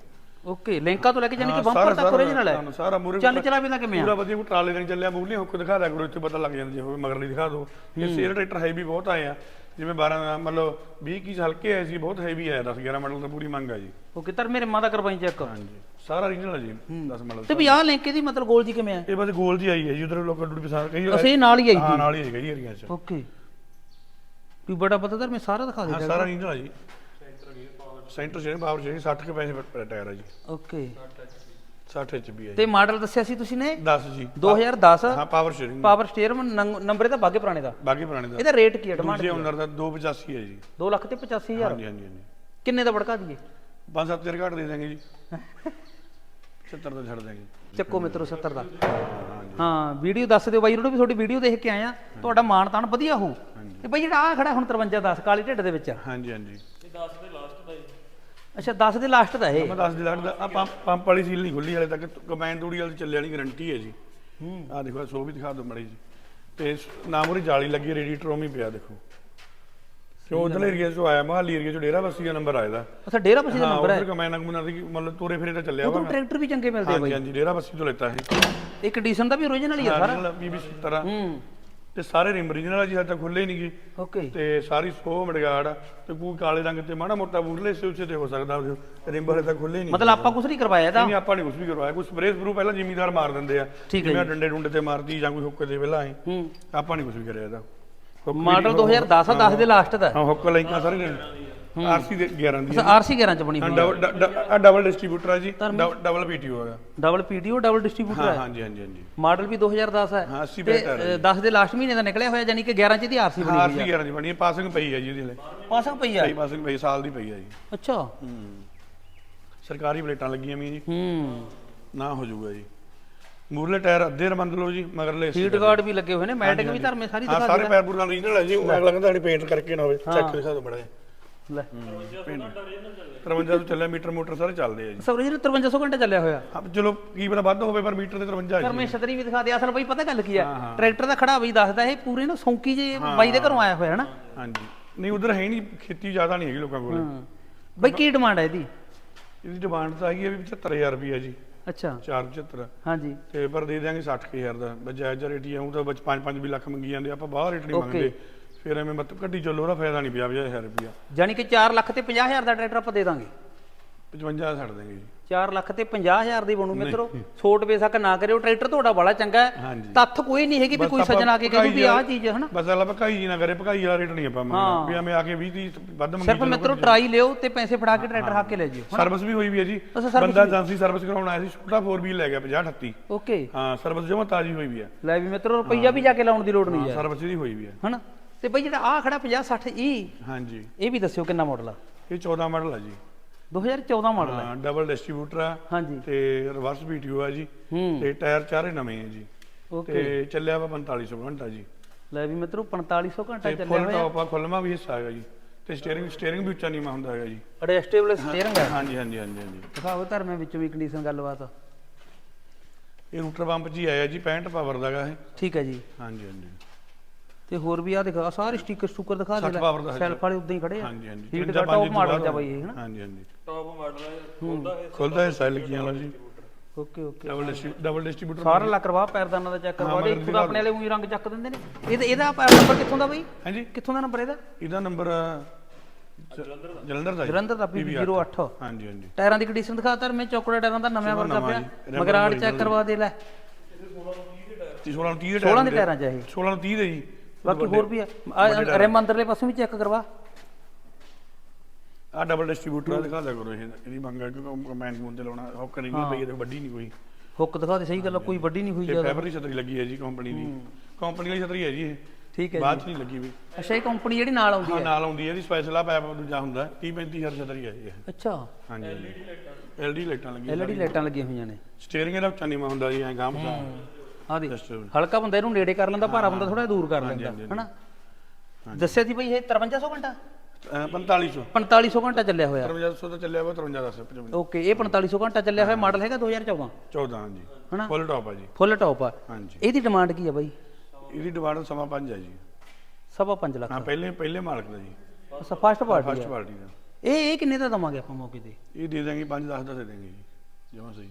ਓਕੇ ਲਿੰਕਾਂ ਤੋਂ ਲੈ ਕੇ ਜਾਨੀ ਕਿ ਹਾਂ, ਬੰਪਰ ਸਾਰਾ- ਤੱਕ ਸਾਰਾ- ਓਰੀਜਨਲ ਹੈ ਤੁਹਾਨੂੰ ਸਾਰਾ ਮੂਹਰੇ ਚੱਲ ਚਲਾਵੇ ਦਾ ਕਿਵੇਂ ਆ ਪੂਰਾ ਵਧੀਆ ਕੋਈ ਟਰਾਲੇ ਦੇ ਨਹੀਂ ਚੱਲਿਆ ਮੂਰਲੀ ਹੁੱਕ ਦਿਖਾ ਦਿਆ ਕਰੋ ਇੱਥੇ ਪਤਾ ਲੱਗ ਜਾਂਦਾ ਜੇ ਹੋਵੇ ਮਗਰਲੀ ਦਿਖਾ ਦਿਓ। ਇਹ ਸੇਲ ਟਰੈਕਟਰ ਹੈਵੀ ਬਹੁਤ ਆਏ ਆ। ਜਿਵੇਂ 12 ਮਤਲਬ 20 ਕੀ ਹਲਕੇ ਆਏ ਸੀ ਬਹੁਤ ਹੈਵੀ ਆਇਆ 10 11 ਮਾਡਲ ਤਾਂ ਪੂਰੀ ਮੰਗ ਆ ਜੀ। ਓਕੇ ਤਰ ਮੇਰੇ ਮਾਂ ਦਾ ਕਰਵਾਈ ਚੈੱਕ ਹਾਂਜੀ। ਸਾਰਾ ਰੀਜਨਲ ਹੈ ਜੀ 10 ਮਾਡਲ ਤੇ ਵੀ ਆਹ ਲਿੰਕ ਇਹਦੀ ਮਤਲਬ ਗੋਲ ਜੀ ਕਿਵੇਂ ਆ? ਇਹ ਬਸ ਗੋਲ ਜੀ ਆਈ ਹੈ ਜੀ ਉਧਰ ਲੋਕਾਂ ਡੂਡੀ ਪਸੰਦ ਕਈ ਅਸੀਂ ਨਾਲ ਹੀ ਆਈ ਹਾਂ ਨਾਲ ਹੀ ਹੈ ਕਈ ਏਰੀਆ ਚ। ਓਕੇ। ਵੀ ਬੜਾ ਪਤਾ ਤਰ ਮੈਂ ਸਾਰਾ ਦਿਖਾ ਹਾਂ ਦੇ ਸਾਰਾ ਰੀਜਨਲ ਹੈ ਜੀ। ਸੈਂਟਰ ਜਿਹੜੇ ਪਾਵਰ ਜਿਹੜੀ 60 ਕੇ ਪੈਸੇ ਪਰ ਟਾਇਰ ਹੈ ਜੀ। ਓਕੇ। 60 ਐਚ ਪੀ ਹੈ ਜੀ। ਤੇ ਮਾਡਲ ਦੱਸਿਆ ਸੀ ਤੁਸੀਂ ਨੇ? 10 ਜੀ। 2010 ਹਾਂ power sharing power steering number ਇਹਦਾ ਬਾਗੇ ਪੁਰਾਣੇ ਦਾ। ਬਾਕੀ ਪੁਰਾਣੇ ਦਾ। ਇਹਦਾ ਰੇਟ ਕੀ ਹੈ ਡਿਮਾਂਡ ਦੂਜੇ ਓਨਰ ਦਾ? 285 ਹੈ ਜੀ। 2 ਲੱਖ ਤੇ 85000 ਹਾਂਜੀ ਹਾਂਜੀ ਕਿੰਨੇ ਦਾ ਭੜਕਾ ਦਈਏ? 5-7 ਹਜ਼ਾਰ ਘੱਟ ਦੇ ਦਾਂਗੇ ਜੀ। 70 ਦਾ ਛੱਡ ਦਾਂਗੇ ਚੱਕੋ ਮਿੱਤਰੋ 70 ਦਾ। ਹਾਂ ਵੀਡੀਓ ਦੱਸ ਦਿਓ ਬਾਈ ਨੂੰ ਵੀ ਤੁਹਾਡੀ ਵੀਡੀਓ ਦੇਖ ਕੇ ਆਇਆ ਤੁਹਾਡਾ ਮਾਣ ਤਾਣ ਵਧੀਆ ਹੋਊ ਤੇ ਬਾਈ ਜਿਹੜਾ ਆ ਖੜਾ ਹੁਣ 53 10 ਕਾਲੀ ਢਿੱਡ ਦੇ ਵਿੱਚ ਹਾਂਜੀ ਹਾਂਜੀ। ਇਹ 10 ਦੇ ਲਾਸਟ ਦਾ ਹੀ ਅੱਛਾ 10 ਦੇ ਲਾਸਟ ਦਾ ਇਹ। ਮੈਂ ਦੱਸ ਦਿਲਾਂ ਦਾ ਆ ਪੰਪ ਵਾਲੀ ਸੀਲ ਨਹੀਂ ਖੁੱਲੀ ਹਲੇ ਤੱਕ ਕੰਬਾਈਨ ਤੂੜੀ ਵਾਲੀ ਚੱਲਿਆ ਨਹੀਂ ਗਾਰੰਟੀ ਹੈ ਜੀ। ਆ ਦੇਖੋ ਸੋ ਵੀ ਦਿਖਾ ਦਿਓ ਮੜੀ ਜੀ ਤੇ ਨਾਮ ਉਹਦੀ ਜਾਲੀ ਲੱਗੀ ਰੇਡੀਏਟਰ ਉਵੇਂ ਹੀ ਪਿਆ ਦੇਖੋ। ਤੇ ਉਧਰ ਏਰੀਆ ਚੋਂ ਆਇਆ ਮਹਾਲੀ ਏਰੀਆ ਚੋਂ ਡੇਰਾ ਬੱਸੀ ਦਾ ਨੰਬਰ ਆਇਆ ਦਾ। ਅੱਛਾ ਡੇਰਾ ਪਛੀ ਦਾ ਹਾਂ ਨੰਬਰ ਹੈ ਉਧਰ ਕੰਬਾਈਨ ਅੰਗਮਨਾ ਦੀ ਮਤਲਬ ਤੋਰੇ ਫਿਰੇ ਤਾਂ ਚੱਲਿਆ ਵਾ ਉਦੋਂ ਟਰੈਕਟਰ ਵੀ ਚੰਗੇ ਮਿਲਦੇ ਆ ਹਾਂਜੀ ਬਾਈ। ਹਾਂਜੀ ਡੇਰਾ ਬੱਸੀ ਤੋਂ ਲੈਤਾ ਇਹ ਇਹ ਕੰਡੀਸ਼ਨ ਦਾ ਵੀ ਓਰੀਜਨਲ ਹੀ ਆ ਸਾਰਾ। ਸਾਰਾ ਬੀਬੀ 70 ਹੂੰ। ਤੇ ਸਾਰੇ ਰਿਮ original ਆ ਜੀ ਹਜੇ ਤੱਕ ਖੁੱਲੇ ਨਹੀਂ ਗਏ ਓਕੇ। ਤੇ ਸਾਰੀ ਸੋ ਮੜਗਾੜ ਆ ਤੇ ਕੋਈ ਕਾਲੇ ਰੰਗ ਤੇ ਮਾੜਾ ਮੋਟਾ ਬੂਰਲੇ ਸੇ ਉਸੇ ਤੇ ਹੋ ਸਕਦਾ ਰਿੰਬ ਹਲੇ ਤੱਕ ਖੁੱਲੇ ਨਹੀਂ। ਮਤਲਬ ਆਪਾਂ ਕੁਝ ਨਹੀਂ ਕਰਵਾਇਆ ਇਹਦਾ? ਨਹੀਂ ਆਪਾਂ ਨਹੀਂ ਕੁਝ ਵੀ ਕਰਵਾਇਆ। ਕੋਈ ਸਪਰੇਅ ਸਪਰੂ ਪਹਿਲਾਂ ਜ਼ਿਮੀਦਾਰ ਮਾਰ ਦਿੰਦੇ ਆ। ਠੀਕ ਹੈ ਜਿਵੇਂ ਆਹ ਡੰਡੇ ਡੁੰਡੇ ਤੇ ਮਾਰਦੀ ਜਾਂ ਕੋਈ ਹੁੱਕ ਦੇ ਪਹਿਲਾਂ ਆਏ ਹੂੰ। ਆਪਾਂ ਨਹੀਂ ਕੁਝ ਵੀ ਕਰਿਆ ਇਹਦਾ। ਮਾਡਲ ਨਹੀਂ- 2010 ਆ 10 ਦੇ ਲਾਸਟ ਦਾ। ਹਾਂ ਹੁੱਕ ਲਾਈਕਾਂ ਸਾਰੇ ਆਰਸੀ ਦੇ 11 ਦੀ ਆਰਸੀ 11 ਚ ਬਣੀ ਹਾਂ ਡਬਲ ਡਿਸਟ੍ਰੀਬਿਊਟਰ ਆ ਜੀ ਡਬਲ ਪੀਟੀਓ ਹੈਗਾ ਡਬਲ ਪੀਡੀਓ ਡਬਲ ਡਿਸਟ੍ਰੀਬਿਊਟਰ ਹਾਂ ਹੈ ਹਾਂਜੀ ਹਾਂਜੀ ਹਾਂਜੀ। ਮਾਡਲ ਵੀ 2010 ਹੈ ਹਾਂ 80 ਤੇ ਬੈਟਰ ਹੈ 10 ਦੇ ਲਾਸਟ ਮਹੀਨੇ ਦਾ ਨਿਕਲਿਆ ਹੋਇਆ ਯਾਨੀ ਕਿ 11 ਚ ਇਹਦੀ ਆਰਸੀ ਬਣੀ ਹੋਈ ਆਰਸੀ 11 ਦੀ ਬਣੀ ਹੈ ਪਾਸਿੰਗ ਪਈ ਹੈ ਜੀ ਇਹਦੀ ਹਲੇ। ਪਾਸਕ ਪਈ ਪਈ ਪਾਸਿੰਗ ਪਈ ਸਾਲ ਦੀ ਪਈ ਹੈ ਜੀ। ਅੱਛਾ। ਸਰਕਾਰੀ ਪਲੇਟਾਂ ਲੱਗੀਆਂ ਵੀ ਜੀ। ਹੂੰ। ਨਾ ਹੋ ਜਾਊਗਾ ਜੀ। ਮੂਰਲੇ ਟਾਇਰ ਅੱਧੇ ਰਮੰਦ ਲਓ ਜੀ ਮਗਰਲੇ ਸੀਟ ਗਾਰਡ ਵੀ ਲੱਗੇ ਹੋਏ ਨੇ ਮੈਟਿਕ ਵੀ ਧਰਮੇ ਸਾਰੀ ਹਾਂ ਦਿਖਾ ਸਾਰੇ ਦੇ ਪੈਰ ਪੂਰਾ ਰੀਜਨਲ ਹੈ ਜੀ ਅਗਲਾ ਕਹਿੰਦਾ ਸਾਡੀ ਪੇਂਟ ਕਰਕੇ ਨਾ ਹੋਵੇ ਚੈੱਕ ਕਰ ਸਕਦੇ ਬੜਾ ਲੈ। 53 ਤੋਂ ਚੱਲਿਆ ਮੀਟਰ ਮੋਟਰ ਸਾਰੇ ਚੱਲਦੇ ਆ ਜੀ। ਸਭ ਜੀ 5300 ਘੰਟੇ ਚੱਲਿਆ ਹੋਇਆ। ਹਾਂ ਚਲੋ ਕੀ ਪਤਾ ਵੱਧ ਹੋਵੇ ਪਰ ਮੀਟਰ ਤੇ 53 ਹੈ ਧਰਮੇ ਛਤਰੀ ਵੀ ਦਿਖਾ ਦੇ ਅਸਲ ਬਈ ਪਤਾ ਗੱਲ ਕੀ ਹੈ ਟਰੈਕਟਰ ਦਾ ਖੜਾ ਬਈ ਦੱਸਦਾ ਇਹ ਪੂਰੇ ਨਾ ਸੌਂਕੀ ਜੇ ਬਾਈ ਦੇ ਘਰੋਂ ਆਇਆ ਹੋਇਆ ਨਾ ਹਾਂਜੀ। ਨਹੀਂ ਉਧਰ ਹੈ ਹੀ ਨਹੀਂ ਖੇਤੀ ਜ਼ਿਆਦਾ ਨਹੀਂ ਹੈਗੀ ਲੋਕਾਂ ਕੋਲ। ਬਈ ਕੀ ਡਿਮਾਂਡ ਹੈ ਇਹਦੀ? ਇਹਦੀ ਡਿਮਾਂਡ ਤਾਂ ਹੈਗੀ ਹੈ ਵੀ 75000 ਰੁਪਏ ਜੀ। ਅੱਛਾ। 475 ਹਾਂਜੀ। ਤੇ ਪਰ ਦੇ ਦਿਆਂਗੇ 60000 ਦਾ। ਬਜਾਇਜ਼ ਰੇਟ ਹੀ ਆਉਂ ਤਾਂ ਵਿੱਚ 5-5 ਵੀ ਲੱਖ ਮੰਗੀ ਜਾਂਦੇ ਆਪਾਂ ਬਾਹਰ ਰੇਟ ਨਹੀਂ. ਮੰਗਦੇ। ਫਿਰ ਐਵੇਂ ਮਤਲਬ ਘੱਟੀ ਚੱਲੋ ਉਹਦਾ ਫਾਇਦਾ ਨਹੀਂ ਪਿਆ 50000 ਰੁਪਿਆ ਜਾਨੀ ਕਿ 4 ਲੱਖ ਤੇ 50000 ਦਾ ਟਰੈਕਟਰ ਆਪਾਂ ਦੇ ਦਾਂਗੇ। 55 ਛੱਡ ਦੇਂਗੇ ਜੀ। 4 ਲੱਖ ਤੇ 50000 ਦੀ ਬਣੂ ਮਿੱਤਰੋ। ਛੋਟ ਬੇਸ਼ੱਕ ਨਾ ਕਰਿਓ। ਟਰੈਕਟਰ ਤੁਹਾਡਾ ਬੜਾ ਚੰਗਾ ਹੈ। ਤੱਥ ਕੋਈ ਨਹੀਂ ਹੈਗੀ ਵੀ ਕੋਈ ਸੱਜਣ ਆ ਕੇ ਕਹੂ ਵੀ ਆਹ ਚੀਜ਼ ਹੈ ਹਨਾ? ਬਸ ਅਗਲਾ ਭਕਾਈ ਜੀ ਨਾ ਕਰੇ ਭਕਾਈ ਵਾਲਾ ਰੇਟ ਨਹੀਂ ਆਪਾਂ ਮੰਗਣਾ ਵੀ ਐਵੇਂ ਆ ਕੇ 20 30 ਵੱਧ ਮੰਗੀ ਸਿਰਫ ਮਿੱਤਰੋ ਟਰਾਈ ਲਿਓ ਤੇ ਪੈਸੇ ਫੜਾ ਕੇ ਟਰੈਕਟਰ ਹੱਕ ਕੇ ਲੈ ਜਿਓ ਸਰਵਿਸ ਵੀ ਹੋਈ ਵੀ ਹੈ ਜੀ। ਬੰਦਾ ਏਜੰਸੀ ਸਰਵਿਸ ਕਰਾਉਣ ਆਇਆ ਸੀ ਛੋਟਾ 4 ਵੀਲ ਲੈ ਗਿਆ 50 38 ਓਕੇ। ਹਾਂ ਸਰਵਿਸ ਜਮਾ ਤਾਜ਼ੀ ਹੋਈ ਵੀ ਹੈ। ਲੈ ਵੀ ਮਿੱਤਰੋ ਰੁਪਈਆ ਵੀ ਜਾ ਕੇ ਲਾਉਣ ਦੀ ਲੋੜ ਨਹੀਂ ਹੈ ਸਰਵਿਸ ਦੀ ਹੋਈ ਵੀ ਹੈ। ਹਨਾ? ਤੇ ਬਈ ਜਿਹੜਾ ਆ ਖੜਾ 50 60 ਈ। ਹਾਂਜੀ। ਇਹ ਵੀ ਦੱਸਿਓ ਕਿੰਨਾ ਮਾਡਲ ਆ? ਇਹ 14 ਮਾਡਲ ਹੈ ਜੀ। 2014 ਮਾਡਲ ਹੈ। ਹਾਂ ਡਬਲ ਡਿਸਟ੍ਰੀਬਿਊਟਰ ਆ। ਹਾਂਜੀ। ਤੇ ਰਿਵਰਸ ਪੀਟੀਓ ਆ ਜੀ। ਤੇ ਟਾਇਰ ਚਾਰੇ ਨਵੇਂ ਆ ਜੀ। ਓਕੇ। ਤੇ ਚੱਲਿਆ ਵਾ 4500 ਘੰਟਾ ਜੀ। ਲੈ ਵੀ ਮਿੱਤਰੋ 4500 ਘੰਟਾ ਚੱਲਿਆ ਫੁੱਲ ਹੋਇਆ। ਟਾਪ ਆ ਖੁੱਲਵਾ ਵੀ ਹਿੱਸਾ ਹੈਗਾ ਜੀ। ਤੇ ਸਟੀਅਰਿੰਗ ਸਟੀਅਰਿੰਗ ਵੀ ਉੱਚਾ ਨੀਵਾਂ ਹੁੰਦਾ ਹੈਗਾ ਜੀ। ਐਡਜਸਟੇਬਲ ਸਟੀਅਰਿੰਗ ਹੈ ਹਾਂਜੀ ਹਾਂਜੀ ਹਾਂਜੀ ਹਾਂਜੀ। ਦਿਖਾਓ ਧਰਮੇ ਵਿੱਚੋਂ ਵੀ ਕੰਡੀਸ਼ਨ ਗੱਲਬਾਤ। ਇਹ ਰੂਟਰ ਪੰਪ ਹੀ ਆਇਆ ਜੀ 65 ਪਾਵਰ ਦਾਗਾ ਇਹ। ਠੀਕ ਹੈ ਜੀ। ਹਾਂਜੀ ਹਾਂਜੀ। ਤੇ ਹੋਰ ਵੀ ਆ ਦਿਖਾ ਸਾਰੇ ਸਟicker ਸਟੂਕਰ ਦਿਖਾ ਦੇ 60 power ਦਾ ਹੈ ਸੈਲਫ ਵਾਲੇ ਉਦਾਂ ਹੀ ਖੜੇ ਆ। ਹਾਂਜੀ ਹਾਂਜੀ। ਹੀਟ 53 ਦਾ ਟੌਪ ਤੋਂ ਮਾਡਲ ਚ ਬਈ ਇਹ ਹਨਾ? ਹਾਂਜੀ ਹਾਂਜੀ। ਟੌਪ ਮਾਡਲ ਹੈ। ਖੁੱਲਦਾ ਹੈ ਖੁੱਲਦਾ ਹਿੱਸਾ ਲੱਗੀਆਂ ਵਾਲਾ ਜੀ। Okay okay. Double double distributor ਸਾਰਾ ਲੱਕ ਰਵਾ ਪੈਰਦਾਨਾਂ ਦਾ ਚੈੱਕ ਕਰਵਾ ਦੇ ਮਗਰ ਇੱਥੋਂ ਦਾ ਆਪਣੇ ਵਾਲੇ ਉਹੀ ਰੰਗ ਚੱਕ ਦਿੰਦੇ ਨੇ। ਇਹਦਾ ਇਹਦਾ ਨੰਬਰ ਕਿੱਥੋਂ ਦਾ ਬਈ? ਹਾਂਜੀ। ਕਿੱਥੋਂ ਦਾ ਨੰਬਰ ਇਹਦਾ? ਇਹਦਾ ਨੰਬਰ ਜਲੰਧਰ ਦਾ। ਜੀ। ਜਲੰਧਰ ਦਾ PV 08 ਹਾਂਜੀ ਹਾਂਜੀ। ਟਾਇਰਾਂ ਦੀ ਕੰਡੀਸ਼ਨ ਦਿਖਾ ਧਰ ਮੈਂ ਚੌਕੜਾ ਟਾਇਰਾਂ ਦਾ ਨਵਾਂ ਵਰਗਾ ਨਵਾਂ ਪਿਆ ਜੀ, original ਚੈੱਕ ਕਰਵਾ ਦੇ। ਲੈ। 16 ਨੂੰ 30 ਦੇ 16 ਦੇ। ਟਾਇਰਾਂ ਚ ਇਹ। 16 ਨੂੰ 30 ਦੇ ਜੀ। ਬਾਕੀ ਹੋਰ ਵੀ ਆ। ਰਿਮ ਅੰਦਰਲੇ ਪਾਸੋਂ ਵੀ ਚੈੱਕ ਕਰਵਾ। ਆ ਡਬਲ ਡਿਸਟ੍ਰੀਬਿਊਟਰ ਆ ਦਿਖਾ ਦਿਆ ਕਰੋ ਇਹ ਇਹਦੀ ਮੰਗ ਹੈ ਕਿ ਕਮੈਂਡ ਮੂਨ ਤੇ ਲਾਉਣਾ। ਉਹ ਕਰੀ ਨਹੀਂ ਪਈ ਇਹ ਵੱਡੀ ਨਹੀਂ ਕੋਈ। ਹੁੱਕ ਦਿਖਾ ਦੇ ਸਹੀ ਗੱਲ ਕੋਈ ਵੱਡੀ ਨਹੀਂ ਹੋਈ ਤੇ ਜ਼ਿਆਦਾ। ਫਾਈਬਰ ਦੀ ਛਤਰੀ ਲੱਗੀ ਹੈ ਜੀ ਕੰਪਨੀ ਦੀ। ਕੰਪਨੀ ਵਾਲੀ ਛਤਰੀ ਹੈ ਜੀ ਇਹ। ਠੀਕ ਹੈ ਬਾਅਦ ਚ ਨਹੀਂ ਲੱਗੀ ਵੀ। ਅੱਛਾ ਇਹ ਕੰਪਨੀ ਜਿਹੜੀ ਨਾਲ ਆਉਂਦੀ ਹਾਂ ਹੈ? ਨਾਲ ਆਉਂਦੀ ਹੈ ਇਹਦੀ ਸਪੈਸ਼ਲ ਆ ਪੈਪ ਦੂਜਾ ਹੁੰਦਾ 30 35 ਹਜ਼ਾਰ ਛਤਰੀ ਹੈ ਜੀ ਅੱਛਾ। ਹਾਂਜੀ ਐਲਡੀ ਲਾਈਟਾਂ ਲੱਗੀਆਂ ਐਲਈਡੀ ਲਾਈਟਾਂ ਲੱਗੀਆਂ ਹੋਈਆਂ ਨੇ। ਸਟੀਅਰਿੰਗ ਇਹਦਾ ਉੱਚਾ ਨੀਵਾਂ ਹੁੰਦਾ ਜੀ ਐਂ ਗਾਂਹ ਆ ਦੇ। ਹਲਕਾ ਬੰਦਾ ਇਹਨੂੰ ਨੇੜੇ ਕਰ ਲੈਂਦਾ ਭਾਰਾ ਬੰਦਾ ਥੋੜਾ ਦੂਰ ਕਰ ਲੈਂਦਾ ਹਨਾ? ਦੱਸਿਆ ਸੀ ਬਈ ਇਹ 5300 ਘੰਟਾ? 4500 4500 ਘੰਟਾ ਚੱਲਿਆ ਹੋਇਆ। 5300 ਤਾਂ ਚੱਲਿਆ ਵਾ 53 ਦੱਸ 55 ਓਕੇ ਇਹ 4500 ਘੰਟਾ ਚੱਲਿਆ ਹੋਇਆ ਮਾਡਲ ਹੈਗਾ 2014 14 ਹਾਂਜੀ। ਹਨਾ? ਫੁੱਲ ਟਾਪ ਆ ਜੀ। ਫੁੱਲ ਟੌਪ ਆ। ਹਾਂਜੀ। ਇਹਦੀ ਡਿਮਾਂਡ ਕੀ ਆ ਬਾਈ? ਇਹਦੀ ਡਿਮਾਂਡ ਸਮਾਂ 5 ਹੈ ਜੀ। ਸਵਾ 5 ਲੱਖ। ਹਾਂ ਪਹਿਲੇ ਪਹਿਲੇ ਮਾਲਕ ਦਾ ਜੀ। ਅੱਛਾ ਫਸਟ ਪਾਰਟੀ ਫਸਟ ਆ ਪਾਰਟੀ ਦਾ। ਇਹ ਇਹ ਕਿੰਨੇ ਦਾ ਦਵਾਂਗੇ ਆਪਾਂ ਮੌਕੇ ਤੇ? ਇਹ ਦੇ ਦਾਂਗੇ 5 10 ਦਾ ਦੇ ਦਾਂਗੇ ਜੀ। ਜਮਾ ਸਹੀ।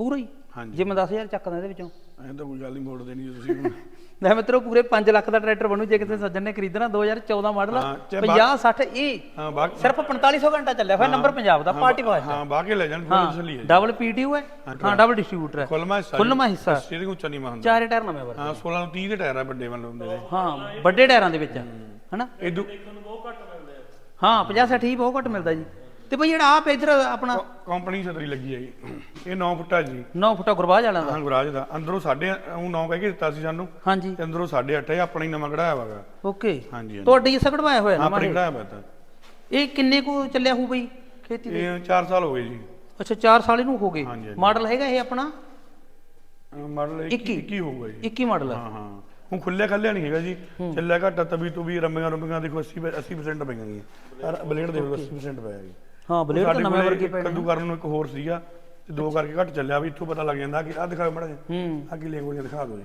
ਪੂਰਾ ਹੀ। ਹਾਂਜੀ। ਜੇ ਮੈਂ 10000 ਚੱਕਦਾ ਇਹਦੇ ਵਿੱਚੋਂ। ਐਂ ਤਾਂ ਕੋਈ ਗੱਲ ਨਹੀਂ ਮੋੜ ਦੇਣੀ ਤੁਸੀਂ ਹੁਣ। ਲੈ ਮਿੱਤਰੋ ਪੂਰੇ 5 ਲੱਖ ਦਾ ਟਰੈਕਟਰ ਬਣੂ ਜੇ ਕਿਸੇ ਸੱਜਣ ਨੇ ਖਰੀਦਣਾ 2014 ਮਾਡਲ ਹਾਂ, ਚਾਹੇ 50 60 ਇਹ ਹਾਂ ਬਾਕੀ ਸਿਰਫ 4500 ਘੰਟਾ ਚੱਲਿਆ ਹੋਇਆ ਨੰਬਰ ਪੰਜਾਬ ਦਾ ਪਾਰਟੀ ਫਾਸਟ ਹਾਂ ਬਾਕੀ ਲੈ ਜਾਣ ਫੁੱਲ ਤਸੱਲੀ ਹੈ ਜੀ ਡਬਲ ਪੀਟੀਓ ਹੈ। ਹਾਂ ਡਬਲ ਡਿਸਟ੍ਰੀਬਿਊਟਰ ਹੈ। ਖੁੱਲਮਾ ਹਿੱਸਾ ਖੁੱਲ੍ਹਵਾਂ ਹਿੱਸਾ। ਸਟੀਅਰਿੰਗ ਉੱਚਾ ਨਹੀਂ ਹੁੰਦਾ। ਚਾਰੇ ਟਾਇਰ ਨਵੇਂ ਵਰਗੇ ਹਾਂ 16 ਨੂੰ 30 ਦੇ ਟਾਇਰ ਆ ਵੱਡੇ ਵੱਲ ਹੁੰਦੇ ਨੇ। ਹਾਂ ਵੱਡੇ ਟਾਇਰਾਂ ਦੇ ਵਿੱਚ ਹਨਾ? ਇਹ ਦੂ ਹਾਂ 50 60 ਹੀ ਬਹੁਤ ਘੱਟ ਮਿਲਦਾ ਜੀ। ਤੇ ਬਈ ਜਿਹੜਾ ਆਪ ਇਧਰ ਆਪਣਾ ਕੰਪਨੀ ਛਤਰੀ ਲੱਗੀ ਹੈ ਜੀ। ਇਹ 9 ਫੁੱਟਾ ਜੀ। 9 ਫੁੱਟਾ ਗੁਰਬਾਜ ਵਾਲਾ ਦਾ? ਹਾਂ ਗੁਰਾਜ ਦਾ। ਅੰਦਰੋਂ ਸਾਡੇ ਉਹ 9 ਕਹਿ ਕੇ ਦਿੱਤਾ ਸੀ ਸਾਨੂੰ। ਹਾਂਜੀ। ਤੇ ਅੰਦਰੋਂ 8.5 ਹੈ ਆਪਣਾ ਹੀ ਨਵਾਂ ਕਢਾਇਆ ਵਾਗਾ ਓਕੇ। ਹਾਂਜੀ ਹਾਂਜੀ। ਤੁਹਾਡੀ ਇਸ ਕਢਵਾਇਆ ਹੋਇਆ ਨਾ ਆਪਣੀ ਮਾਰੇ ਕਢਾਇਆ ਵਾ ਤਾਂ। ਇਹ ਕਿੰਨੇ ਕੁ ਚੱਲਿਆ ਹੋਊ ਬਈ ਖੇਤੀ ਦੇ? ਇਹ 4 ਸਾਲ ਹੋ ਗਏ ਜੀ। ਅੱਛਾ 4 ਸਾਲ ਇਹਨੂੰ ਹੋ ਗਏ। ਹਾਂਜੀ। ਮਾਡਲ ਹੈਗਾ ਇਹ ਆਪਣਾ? ਮਾਡਲ 21 21 ਹੋਊਗਾ ਜੀ। 21 ਮਾਡਲ ਹੈ ਹਾਂ ਹਾਂ। ਹੁਣ ਖੁੱਲਿਆ ਖੱਲਿਆ ਨਹੀਂ ਹੈਗਾ ਜੀ। ਚੱਲਿਆ ਘੱਟਾ ਤਬੀ ਤੋਂ ਵੀ ਰੰਬੀਆਂ ਰੰਬੀਆਂ ਦੇਖੋ 80 80% ਪਈਆਂ ਗਈਆਂ। ਬਲੇਡ ਦੇਖੋ 80% ਪਿਆ ਜੀ। ਹਾਂ ਬਲੇਡ ਤਾਂ ਨਵੇਂ ਕੋਲੇ ਵਰਗੇ ਨੇ। ਕੱਦੂ ਕਰਨ ਨੂੰ ਇੱਕ ਹੋਰ ਸੀਗਾ ਤੇ ਦੋ ਕਰਕੇ ਘੱਟ ਚੱਲਿਆ ਵੀ ਇੱਥੋਂ ਪਤਾ ਲੱਗ ਜਾਂਦਾ ਕਿ ਆਹ ਦਿਖਾਓ ਮੜਾ ਹੂੰ। ਆ ਕੀ ਗੋਲੀਆਂ ਦਿਖਾ ਦਿਓ ਜੀ।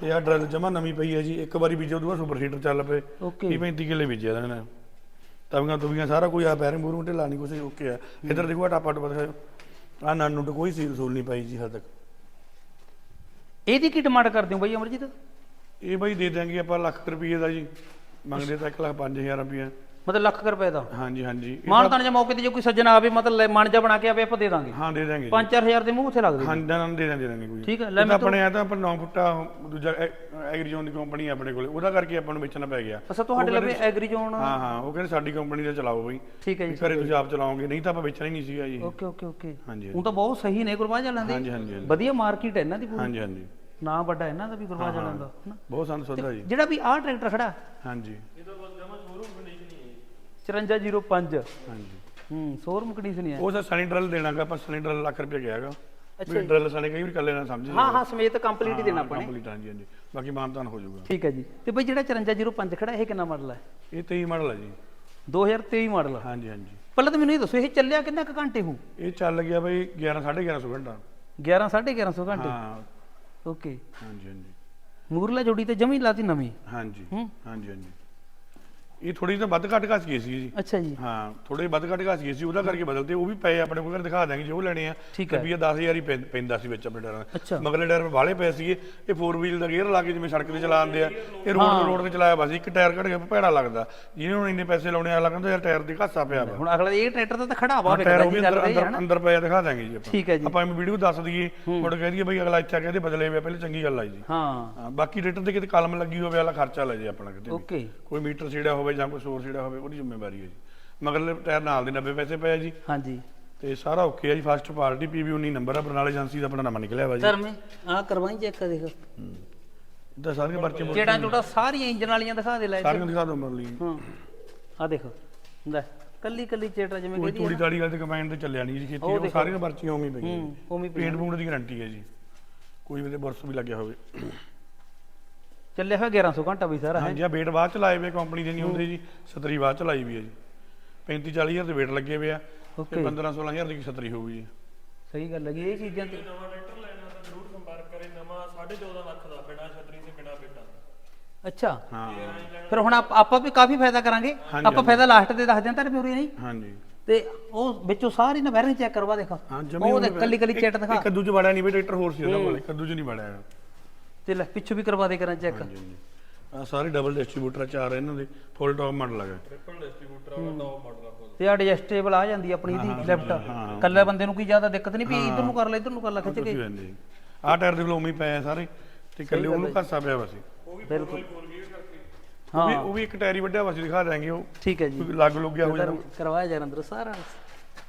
ਤੇ ਆ ਡਰਲ ਜਮਾ ਨਵੀਂ ਪਈ ਹੈ ਜੀ। ਇੱਕ ਵਾਰੀ ਬੀਜੇ ਬਾਅਦ ਸੁਪਰ ਸੀਡਰ ਚੱਲ ਪਏ। ਓਕੇ। 30 35 ਕਿੱਲੇ ਬੀਜਿਆ ਇਹਨਾਂ ਨੇ। ਤਵੀਆਂ ਤੁਵੀਆਂ ਸਾਰਾ ਕੁਝ ਆ ਪੈਰਾਂ ਮੂਰੂ ਢਿੱਲਾ ਨਹੀਂ ਕੁਛ ਓਕੇ ਆ। ਇੱਧਰ ਦੇਖੋ ਆ ਟਾਪਾ ਟਪਾ ਦਿਖਾਓ ਆ ਨਾਨੂ ਨੂੰ ਕੋਈ ਸੀਲ ਸੂਲ ਨਹੀਂ ਪਾਈ ਜੀ ਹਜੇ ਤੱਕ। ਇਹਦੀ ਕੀ ਡਿਮਾਂਡ ਕਰਦੇ ਹੋ ਬਈ ਅਮਰਜੀਤ? ਇਹ ਬਾਈ ਦੇ ਦਿਆਂਗੇ ਆਪਾਂ ਲੱਖ ਰੁਪਏ ਦਾ ਜੀ। ਮੰਗਦੇ ਤਾਂ 1 ਲੱਖ 5000 ਰੁਪਏ ਮਤਲਬ ਲੱਖ ਕੁ ਰੁਪਏ ਦਾ। ਹਾਂਜੀ ਹਾਂਜੀ। ਇਹ ਮਾਨ ਤਾਂ ਜੇ ਮੌਕੇ ਤੇ ਜੇ ਕੋਈ ਸੱਜਣ ਆਵੇ ਮਤਲਬ ਲੈ- ਮਨ ਜਾ ਬਣਾ ਕੇ ਆਵੇ ਆਪਾਂ ਦੇ ਦਾਂਗੇ। ਹਾਂ ਦੇ ਦਿਆਂਗੇ 5-4000 ਦੇ ਮੂੰਹ ਉੱਥੇ ਲੱਗ ਦੇ ਹਾਂ ਦੇ ਦਾਂਗੇ ਦੇ ਦਾਂਗੇ ਦੇ ਦਾਂਗੇ ਕੋਈ। ਠੀਕ ਹੈ, ਲੈ ਇਹ ਤਾਂ ਮੈਂ ਆਪਣੇ ਆ ਤਾਂ ਆਪਾਂ 9 ਫੁੱਟਾ ਦੂਜਾ ਐਗਰੀਜ਼ੋਨ ਦੀ ਕੰਪਨੀ ਆਪਣੇ ਕੋਲੇ। ਉਹਦਾ ਕਰਕੇ ਆਪਾਂ ਨੂੰ ਵੇਚਣਾ ਪੈ ਗਿਆ। ਅਸਾ ਤੁਹਾਡੇ ਲਵੇ ਐਗਰੀ ਜ਼ੋਨ ਹਾਂ ਹਾਂ ਉਹ ਕਹਿੰਦੇ ਸਾਡੀ ਕੰਪਨੀ ਦਾ ਚਲਾਓ ਬਈ। ਠੀਕ ਹੈ ਜੀ ਘਰੇ ਤੁਸੀਂ ਆਪ ਚਲਾਓਗੇ ਨਹੀਂ ਤਾਂ ਆਪਾਂ ਵੇਚਣਾ ਹੀ ਨਹੀਂ ਸੀਗਾ ਜੀ। Okay okay okay. ਹਾਂਜੀ ਉਹ ਤਾਂ ਬਹੁਤ ਸਹੀ ਨੇ ਗੁਰਬਾਜ ਵਾਲਿਆਂ ਦੇ। ਹਾਂਜੀ ਹਾਂਜੀ। ਵਧੀਆ ਮਾਰਕੀਟ ਹੈ ਇਹਨਾਂ ਦੀ ਪੂਰੀ। ਹਾਂਜੀ ਹਾਂਜੀ। ਨਾਂ ਵੱਡਾ ਇਹਨਾਂ ਦਾ ਵੀ ਗੁਰਬਾਜ ਵਾਲਿਆਂ ਦਾ ਹਨਾ। ਬਹੁਤ ਸੰਦ ਸੁਧਾ ਜੀ। ਜਿਹੜਾ ਵੀ ਆਹ ਟਰੈਕਟਰ ਖੜਾ। ਹਾਂਜੀ। 5405 ਹਾਂਜੀ। ਹੂੰ ਸ਼ੋਰੂਮ ਕੰਡੀਸ਼ਨ ਹੀ ਹੈ ਉਹ ਸਰ ਸਨੀ ਡਰਲ ਦੇਣਾਗਾ ਆਪਾਂ ਸਨੀ ਡਰਲ ਲੱਖ ਰੁਪਏ ਗਿਆ ਹੈਗਾ ਅੱਛਾ ਵੀ ਡਰਿਲ ਸਾਨੇ ਕਈ ਵਾਰ ਇਕੱਲੇ ਨਾ ਸਮਝ ਹਾਂ ਹਾਂ ਸਮੇਤ ਕੰਪਲੀਟ ਹੀ ਦੇਣਾ ਆਪਾਂ ਨੇ। ਕੰਪਲੀਟ ਹਾਂਜੀ ਹਾਂਜੀ। ਬਾਕੀ ਮਾਨਤਾਨ ਹੋ ਜਾਊਗਾ। ਠੀਕ ਹੈ ਜੀ। ਤੇ ਬਈ ਜਿਹੜਾ 5405 ਖੜਾ ਇਹ ਕਿੰਨਾ ਮਾਡਲ ਹੈ? ਇਹ 23 ਮਾਡਲ ਹੈ ਜੀ। 2023 ਮਾਡਲ ਹਾਂਜੀ ਹਾਂਜੀ। ਪਹਿਲਾਂ ਤਾਂ ਮੈਨੂੰ ਇਹ ਦੱਸੋ ਇਹ ਚੱਲਿਆ ਕਿੰਨਾ ਕੁ ਘੰਟੇ ਹੂ? ਇਹ ਚੱਲ ਗਿਆ ਬਈ 11 1150 ਘੰਟਾ। 11 1150 ਘੰਟੇ? ਹਾਂ। ਓਕੇ। ਹਾਂਜੀ ਹਾਂਜੀ। ਮੂਰਲਾ ਜੋੜੀ ਤੇ ਜਮੀ ਲਾਤੀ ਨਵੀਂ? ਹਾਂਜੀ। ਹਾਂਜੀ ਹਾਂਜੀ। ਇਹ ਥੋੜੀ ਤਾਂ ਵੱਧ ਘੱਟ ਘਸ ਗਈ ਸੀ ਜੀ। ਅੱਛਾ ਜੀ। ਹਾਂ ਥੋੜੇ ਵੱਧ ਘੱਟ ਘਸ ਗਈ ਸੀ ਉਹਦਾ ਕਰਕੇ ਬਦਲਤੇ ਉਹ ਵੀ ਪਏ ਆਪਣੇ ਕੋਲ ਦਿਖਾ ਦਾਂਗੇ ਜੇ ਲੈਣੇ ਆ। ਠੀਕ ਹੈ। ਰੁਪਈਆ 10000 ਹੀ ਪੈਂ- ਪੈਂਦਾ ਸੀ ਵਿੱਚ ਆਪਣੇ ਅੱਛਾ। ਮਗਲੇ ਟਾਇਰ ਵਾਲੇ ਪਏ ਸੀਗੇ ਇਹ 4 ਵੀਲ ਦਾ ਗੇਅਰ ਲਾ ਕੇ ਜਿਵੇਂ ਸੜਕ ਤੇ ਚਲਾਉਂਦੇ ਆ ਇਹ ਰੋਡ ਰੋਡ ਤੇ ਚਲਾਇਆ ਵਾ ਸੀ ਇੱਕ ਟਾਇਰ ਘਟ ਗਿਆ ਭੈੜਾ ਲੱਗਦਾ। ਜਿਹਨੇ ਹੁਣ ਇੰਨੇ ਪੈਸੇ ਲਾਉਣੇ ਆ ਕਹਿੰਦਾ ਯਾਰ ਟਾਇਰ ਦੀ ਘਾਸਾ ਪਿਆ ਵਾ। ਹੁਣ ਅਗਲਾ ਇਹ ਟਰੈਕਟਰ ਤਾਂ ਖੜਾ ਵਾ ਟਾਇਰ ਵੇਖਦਾ ਉਹ ਵੀ ਜੀ ਅੰਦਰ ਅੰਦਰ ਅੰਦਰ ਪਿਆ ਦਿਖਾ ਦਾਂਗੇ ਜੀ ਆਪਾਂ। ਠੀਕ ਹੈ ਜੀ। ਆਪਾਂ ਐਵੇਂ ਵੀਡੀਓ ਦੱਸ ਦਈਏ ਮੁੜ ਕਹਿ ਦਈਏ ਬਈ ਅਗਲਾ ਇੱਥੇ ਆ ਕੇ ਇਹਦੇ ਬਦਲੇ ਆ, ਪਹਿਲੇ ਚੰਗੀ ਗੱਲ ਆ ਜੀ। ਹਾਂ। ਹਾਂ ਬਾਕੀ ਰੇਟਰ ਤੇ ਕਿਤੇ ਕਲਮ ਲੱਗੀ ਹੋਵੇ ਵਾਲਾ ਖਰਚਾ ਲੈ ਜੇ ਆਪਣਾ ਕਿਤੇ ਵੀ। ਓਕੇ। ਕੋਈ ਮੀਟਰ ਛੇੜਿਆ ਹੋਵੇ ਜਾਂ ਕੋਈ ਸੋਰ ਛੇੜਿਆ ਹੋਵੇ ਉਹਦੀ ਜ਼ਿੰਮੇਵਾਰੀ ਹੈ ਜੀ। ਮਗਰਲੇ ਟਾਇਰ ਨਾਲ ਦੇ 90 ਪੈਸੇ ਪਏ ਆ ਜੀ। ਹਾਂਜੀ। ਤੇ ਸਾਰਾ ਓਕੇ ਆ ਜੀ ਫਸਟ ਪਾਰਟੀ ਪੀਵੀ 19 ਨੰਬਰ ਆ ਬਰਨਾਲਾ ਏਜੰਸੀ ਦਾ ਆਪਣਾ ਨਾਮ ਨਿਕਲਿਆ ਵਾ ਜੀ। ਧਰਮੇ ਆ ਕਰਵਾਈ ਚੈੱਕ ਦੇਖ। ਇਦਾਂ ਸਾਰੀਆਂ ਪਰਚੇ ਬੁਰਚੇ ਜਿਹੜਾ ਟੋਟਾ ਸਾਰੀਆਂ ਇੰਜਨ ਵਾਲੀਆਂ ਦਿਖਾ ਦੇ ਲੈ ਸਾਰੀਆਂ ਦਿਖਾ ਦੋ ਮਰਲੀ ਹਾਂ। ਆ ਦੇਖੋ ਲੈ ਕੱਲੀ ਕੱਲੀ ਚੇਟਾ ਜਿਵੇਂ ਕੋਈ ਕਹਿੰਦੀ ਤੂੜੀ ਤਾੜੀ ਵਾਲੇ ਤੇ ਕਮਾਂਡ ਤੇ ਚੱਲਿਆ ਨਹੀਂ ਜੀ ਖੇਤੀ ਉਹ। ਸਾਰੀਆਂ ਪਰਚੀਆਂ ਉਵੇਂ ਹੀ ਪਈਆਂ ਪੇਂਟ ਪੂੰਟ ਦੀ ਗਾਰੰਟੀ ਹੈ ਜੀ। ਕੋਈ ਵੀ ਤੇ ਬਰਸ ਵੀ ਲੱਗਿਆ ਹੋਵੇ। ਚੱਲਿਆ ਹੋਇਆ 1100 ਘੰਟਾ ਵੀ ਸਾਰਾ ਹੈ? ਹਾਂਜੀ ਆ ਵੇਟ ਬਾਅਦ ਚ ਲਾਏ ਵੇ ਕੰਪਨੀ ਦੇ ਨਹੀਂ ਹੁੰਦੇ ਜੀ। 70 ਬਾਅਦ ਚ ਲਾਈ ਵੀ ਹੈ ਜੀ। 35 40 ਹਜ਼ਾਰ ਦੇ ਵੇਟ ਲੱਗੇ ਵੇ ਆ ਤੇ ਓਕੇ 15 16 ਹਜ਼ਾਰ ਦੀ 70 ਹੋਊਗੀ ਜੀ। ਸਹੀ ਗੱਲ ਹੈਗੀ ਇਹ ਚੀਜ਼ਾਂ ਤੇ ਨਵਾਂ ਟਰੈਕਟਰ ਲੈਣਾ ਤਾਂ ਜ਼ਰੂਰ ਸੰਪਰਕ ਕਰੇ ਨਵਾਂ 14.5 ਲੱਖ ਦਾ ਬਿਨਾ ਛਤਰੀ ਤੇ ਬਿਨਾ ਬੇਟਾ। ਅੱਛਾ। ਹਾਂ। ਫਿਰ ਹੁਣ ਆਪ- ਆਪਾਂ ਵੀ ਕਾਫੀ ਫਾਇਦਾ ਕਰਾਂਗੇ? ਹਾਂਜੀ, ਆਪਾਂ ਫਾਇਦਾ ਲਾਸਟ ਤੇ ਦੱਸ ਦਿਆਂ ਤਾਂ ਪੂਰੀ ਨਹੀਂ ਹਾਂਜੀ। ਤੇ ਉਹ ਵਿੱਚੋਂ ਸਾਰੀ ਨਾ ਚੈੱਕ ਕਰਵਾ ਦੇਖੋ ਹਾਂ ਜਮੀ ਉਹ ਕੱਲੀ ਕੱਲੀ ਚੈਟ ਦਿਖਾ। ਕੱਦੂ ਚ ਵੜਿਆ ਨਹੀਂ ਬਈ ਟਰੈਕਟਰ ਹੋਰ ਸੀ ਉਹਦਾ ਕੋਲੇ ਕੱਦੂ ਚ ਨਹੀਂ ਵੜਿਆ। ਹੈਗਾ। ਤੇ ਲੈ ਪਿੱਛੋਂ ਵੀ ਕਰਵਾ ਦੇ ਕਰਾਂ ਚੈੱਕ ਆ ਸਾਰੇ ਡਬਲ ਡਿਸਟ੍ਰੀਬਿਊਟਰ ਚਾਰ ਆ ਇਹਨਾਂ ਦੇ ਫੁੱਲ ਟੌਪ ਮਾਡਲ ਹੈਗਾ ਟ੍ਰਿਪਲ ਡਿਸਟ੍ਰੀਬਿਊਟਰ ਆ ਟੌਪ ਮਾਡਲ ਆ। ਤੇ ਆ ਐਡਜਸਟੇਬਲ ਆ ਜਾਂਦੀ ਆਪਣੀ ਇਹਦੀ ਲੈਫਟ ਕੱਲੇ ਬੰਦੇ ਨੂੰ ਕੋਈ ਜ਼ਿਆਦਾ ਦਿੱਕਤ ਨਹੀਂ ਵੀ ਇਧਰ ਨੂੰ ਕਰ ਲੈ ਇਧਰ ਨੂੰ ਕਰ ਲੈ ਖਿੱਚ ਕੇ। ਆ ਟਾਇਰ ਦੇ ਕੋਲ ਉਵੇਂ ਹੀ ਪਏ ਸਾਰੇ ਤੇ ਕੱਲੇ ਉਹਨੂੰ ਘਾਸਾ ਪਿਆ ਵਾ ਸੀ। ਬਿਲਕੁਲ। ਉਹ ਵੀ ਹਾਂ। ਉਹ ਵੀ ਇੱਕ ਟਾਇਰ ਹੀ ਵੱਡਿਆ ਵਾ ਸੀ ਦਿਖਾ ਦਾਂਗੇ ਉਹ। ਠੀਕ ਹੈ ਜੀ। ਲੱਗ ਲੁੱਗ ਗਿਆ ਹੋ ਜਾਣਾ ਕਰਵਾਇਆ ਜਾ ਅੰਦਰ ਸਾਰਾ।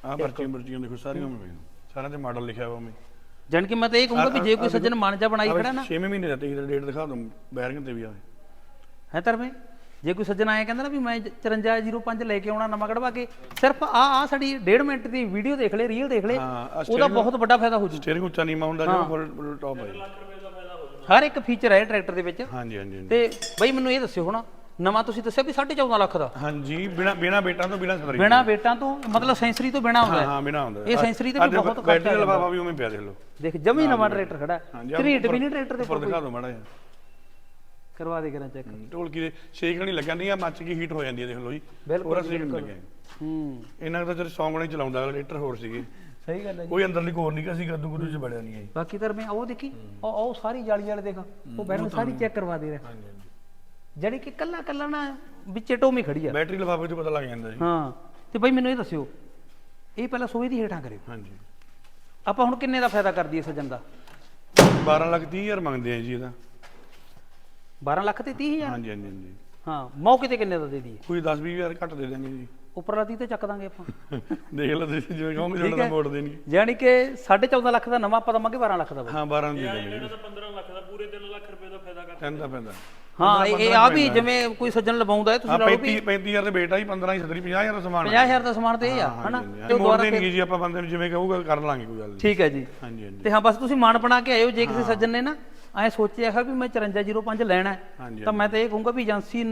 ਆ ਪਰਚੀਆਂ ਪਰਚੀਆਂ ਦੇਖੋ ਸਾਰੀਆਂ ਉਵੇਂ ਸਾਰਿਆਂ ਤੇ ਮਾਡਲ ਲਿਖਿਆ ਵਾ ਉਵੇਂ ਜਾਣ ਕਿ ਮੈਂ ਤਾਂ ਇਹ ਕਹੂੰਗਾ ਵੀ ਜੇ ਕੋਈ ਸੱਜਣ ਮਨ ਜਾ ਬਣਾਈ ਖੜਾ ਨਾ। 6 ਮਹੀਨੇ ਦਾ ਤੇ ਡੇਟ ਦਿਖਾ ਦੂੰ ਬੈਰਿੰਗ ਤੇ ਵੀ ਆ। ਹੈ ਧਰਮੇ ਜੇ? ਕੋਈ ਸੱਜਣ ਆਇਆ ਕਹਿੰਦਾ ਨਾ ਵੀ ਮੈਂ 5405 ਲੈ ਕੇ ਆਉਣਾ ਨਵਾਂ ਕਢਵਾ ਕੇ ਸਿਰਫ ਆ ਆ ਸਾਡੀ 1.5 ਮਿੰਟ ਦੀ ਵੀਡੀਓ ਦੇਖ ਲੈ ਰੀਲ ਦੇਖ ਲੈ ਉਹਦਾ ਬਹੁਤ ਵੱਡਾ ਫਾਇਦਾ ਹੋ ਜੂ। ਸਟੀਅਰਿੰਗ ਉੱਚਾ ਨੀਮਾ ਹੁੰਦਾ ਜਿਹੜਾ ਫੁੱਲ ਟੌਪ ਹੈ। ਹਰ ਇੱਕ ਫੀਚਰ ਹੈ ਟਰੈਕਟਰ ਦੇ ਵਿੱਚ। ਹਾਂਜੀ ਹਾਂਜੀ। ਤੇ ਬਈ ਮੈਨੂੰ ਇਹ ਦੱਸਿਓ ਹੁਣ ਨਵਾਂ ਤੁਸੀਂ ਦੱਸਿਆ ਵੀ 14.5 ਲੱਖ ਦਾ। ਹਾਂਜੀ ਬਿਨਾ ਬਿਨਾ ਬੇਟਾਂ ਤੋਂ ਬਿਨਾ ਸਤਰੀ ਬਿਨਾ ਵੇਟਾਂ ਤੋਂ ਮਤਲਬ ਸੈਂਸਰੀ ਤੋਂ ਬਿਨਾ ਹੁੰਦਾ ਹਾਂ। ਹੈ ਹਾਂ ਬਿਨਾ ਹੁੰਦਾ ਇਹ ਸੈਂਸਰੀ ਤੇ ਵੀ ਬਹੁਤ ਘੱਟ ਬੈਟਰੀ ਲਫਾਫਾ ਵੀ ਉਵੇਂ ਪਿਆ ਦੇਖ ਲਓ। ਦੇਖ ਜਮੀ ਨਵਾਂ ਟਰੈਕਟਰ ਖੜਾ ਘਰੀਟ ਵੀ ਨਹੀਂ ਟਰੈਕਟਰ ਦੇ ਉੱਪਰ ਦਿਖਾ ਦਿਓ ਮਾੜਾ ਜਿਹਾ। ਕਰਵਾ ਦੇ ਕਰਾਂ ਚੈੱਕ। ਢੋਲਕੀ ਦੇ ਛੇਕ ਨਹੀਂ ਲੱਗਿਆ ਨਹੀਂ ਆ ਮੱਚ ਕੇ ਹੀਟ ਹੋ ਜਾਂਦੀ ਹੈ ਦੇਖ ਲਓ ਜੀ। ਪੂਰਾ ਸੇਕ ਨਹੀਂ ਲੱਗਿਆ। ਹੂੰ। ਇਹਨਾਂ ਦਾ ਜਦ ਸੌਂਗ ਨਹੀਂ ਚਲਾਉਂਦਾ ਲੀਟਰ ਹੋਰ ਸੀਗੇ। ਸਹੀ ਗੱਲ ਹੈ ਜੀ। ਕੋਈ ਅੰਦਰਲੀ ਕੋਰ ਨਹੀਂ ਅਸੀਂ ਗੱਦੂ ਗੁੱਦੂ ਚ ਬੜਿਆ ਨਹੀਂ ਆਈ ਬਾਕੀ ਤਾਂ ਮੈਂ ਉਹ ਦੇਖੀ ਉਹ ਉਹ ਸਾਰੀ ਜਾਲੀ ਵਾਲੇ ਦੇਖ ਉਹ ਬੈਰਨ ਸਾਰੀ ਚੈੱਕ ਕਰਵਾ ਦੇ ਰਿਹਾ ਜਿਹੜੀ ਕਿ ਕੱਲਾ ਕੱਲਾ ਨਾ ਵਿੱਚੇ ਟੋਮੀ ਖੜੀ ਆ। ਬੈਟਰੀ ਲਫਾਫੇ ਤੋਂ ਪਤਾ ਲੱਗ ਜਾਂਦਾ ਜੀ। ਹਾਂ ਤੇ ਬਈ ਮੈਨੂੰ ਇਹ ਦੱਸਿਓ ਇਹ ਪਹਿਲਾਂ ਸੋਏ ਦੀ ਹੇਠਾਂ ਕਰਿਓ। ਹਾਂਜੀ। ਆਪਾਂ ਹੁਣ ਕਿੰਨੇ ਦਾ ਫਾਇਦਾ ਕਰਦੀ ਇਸ ਸੱਜਣ ਦਾ? 12 ਲੱਖ 30 ਹਜ਼ਾਰ ਮੰਗਦੇ ਆ ਜੀ ਇਹਦਾ। 12 ਲੱਖ ਤੇ 30000 ਹਾਂਜੀ ਹਾਂਜੀ ਹਾਂਜੀ। ਹਾਂ ਮੌਕੇ ਤੇ ਕਿੰਨੇ ਦਾ ਦੇ ਦਈਏ? ਕੋਈ 10 20 ਹਜ਼ਾਰ ਘੱਟ ਦੇ ਦਾਂਗੇ ਜੀ। ਉੱਪਰਲਾ 30 ਤੇ ਚੱਕ ਦਾਂਗੇ ਆਪਾਂ। ਦੇਖ ਲਓ ਤੁਸੀਂ ਜਿਵੇਂ ਕਹੋਗੇ ਤੁਹਾਡਾ ਹੈ। ਮੋੜ ਦੇਣਗੇ। ਯਾਨੀ ਕਿ 14.5 ਲੱਖ ਦਾ ਨਵਾਂ ਆਪਾਂ ਦਵਾਂਗੇ 12 ਲੱਖ ਦਾ। ਹਾਂ 12 ਦੇ ਦੇਣਗੇ ਇਹਨਾਂ ਦਾ 15 ਲੱਖ ਦਾ ਪੂਰੇ 3 ਲੱਖ ਰੁਪਏ ਦਾ ਫਾਇਦਾ ਕਰ ਕਹਿੰਦਾ ਪੈਂਦਾ ਹਾਂ ਇਹ ਆ ਵੀ ਜਿਵੇਂ ਕੋਈ ਸੱਜਣ ਲਵਾਉਂਦਾ ਹੈ ਤੁਸੀਂ ਲਾ ਲਓ 35 ਵੀ 35000 ਦੇ ਬੇਟਾ ਹੀ 15 ਹੀ 70 50000 ਦਾ ਸਮਾਨ 50000 ਦਾ ਸਮਾਨ ਤੇ ਇਹ ਆ ਹਨਾ? ਤੇ ਦੁਬਾਰਾ ਦੇਣਗੇ ਜੀ ਆਪਾਂ ਬੰਦੇ ਨੂੰ ਜਿਵੇਂ ਕਹੂਗਾ ਕਰ ਲਾਂਗੇ ਕੋਈ ਗੱਲ ਨਹੀਂ ਠੀਕ ਹੈ ਜੀ। ਹਾਂਜੀ ਹਾਂਜੀ। ਤੇ ਹਾਂ ਬਸ ਤੁਸੀਂ ਮਾਨ ਬਣਾ ਕੇ ਆਇਓ ਜੇ ਕਿਸੇ ਸੱਜਣ ਨੇ ਨਾ ਐ ਸੋਚਿਆ ਹੈ ਵੀ ਮੈਂ 5405 ਲੈਣਾ ਹੈ, ਹਾਂਜੀ ਤਾਂ ਮੈਂ ਤਾਂ ਇਹ ਕਹੂੰਗਾ ਵੀ ਏਜੰਸੀ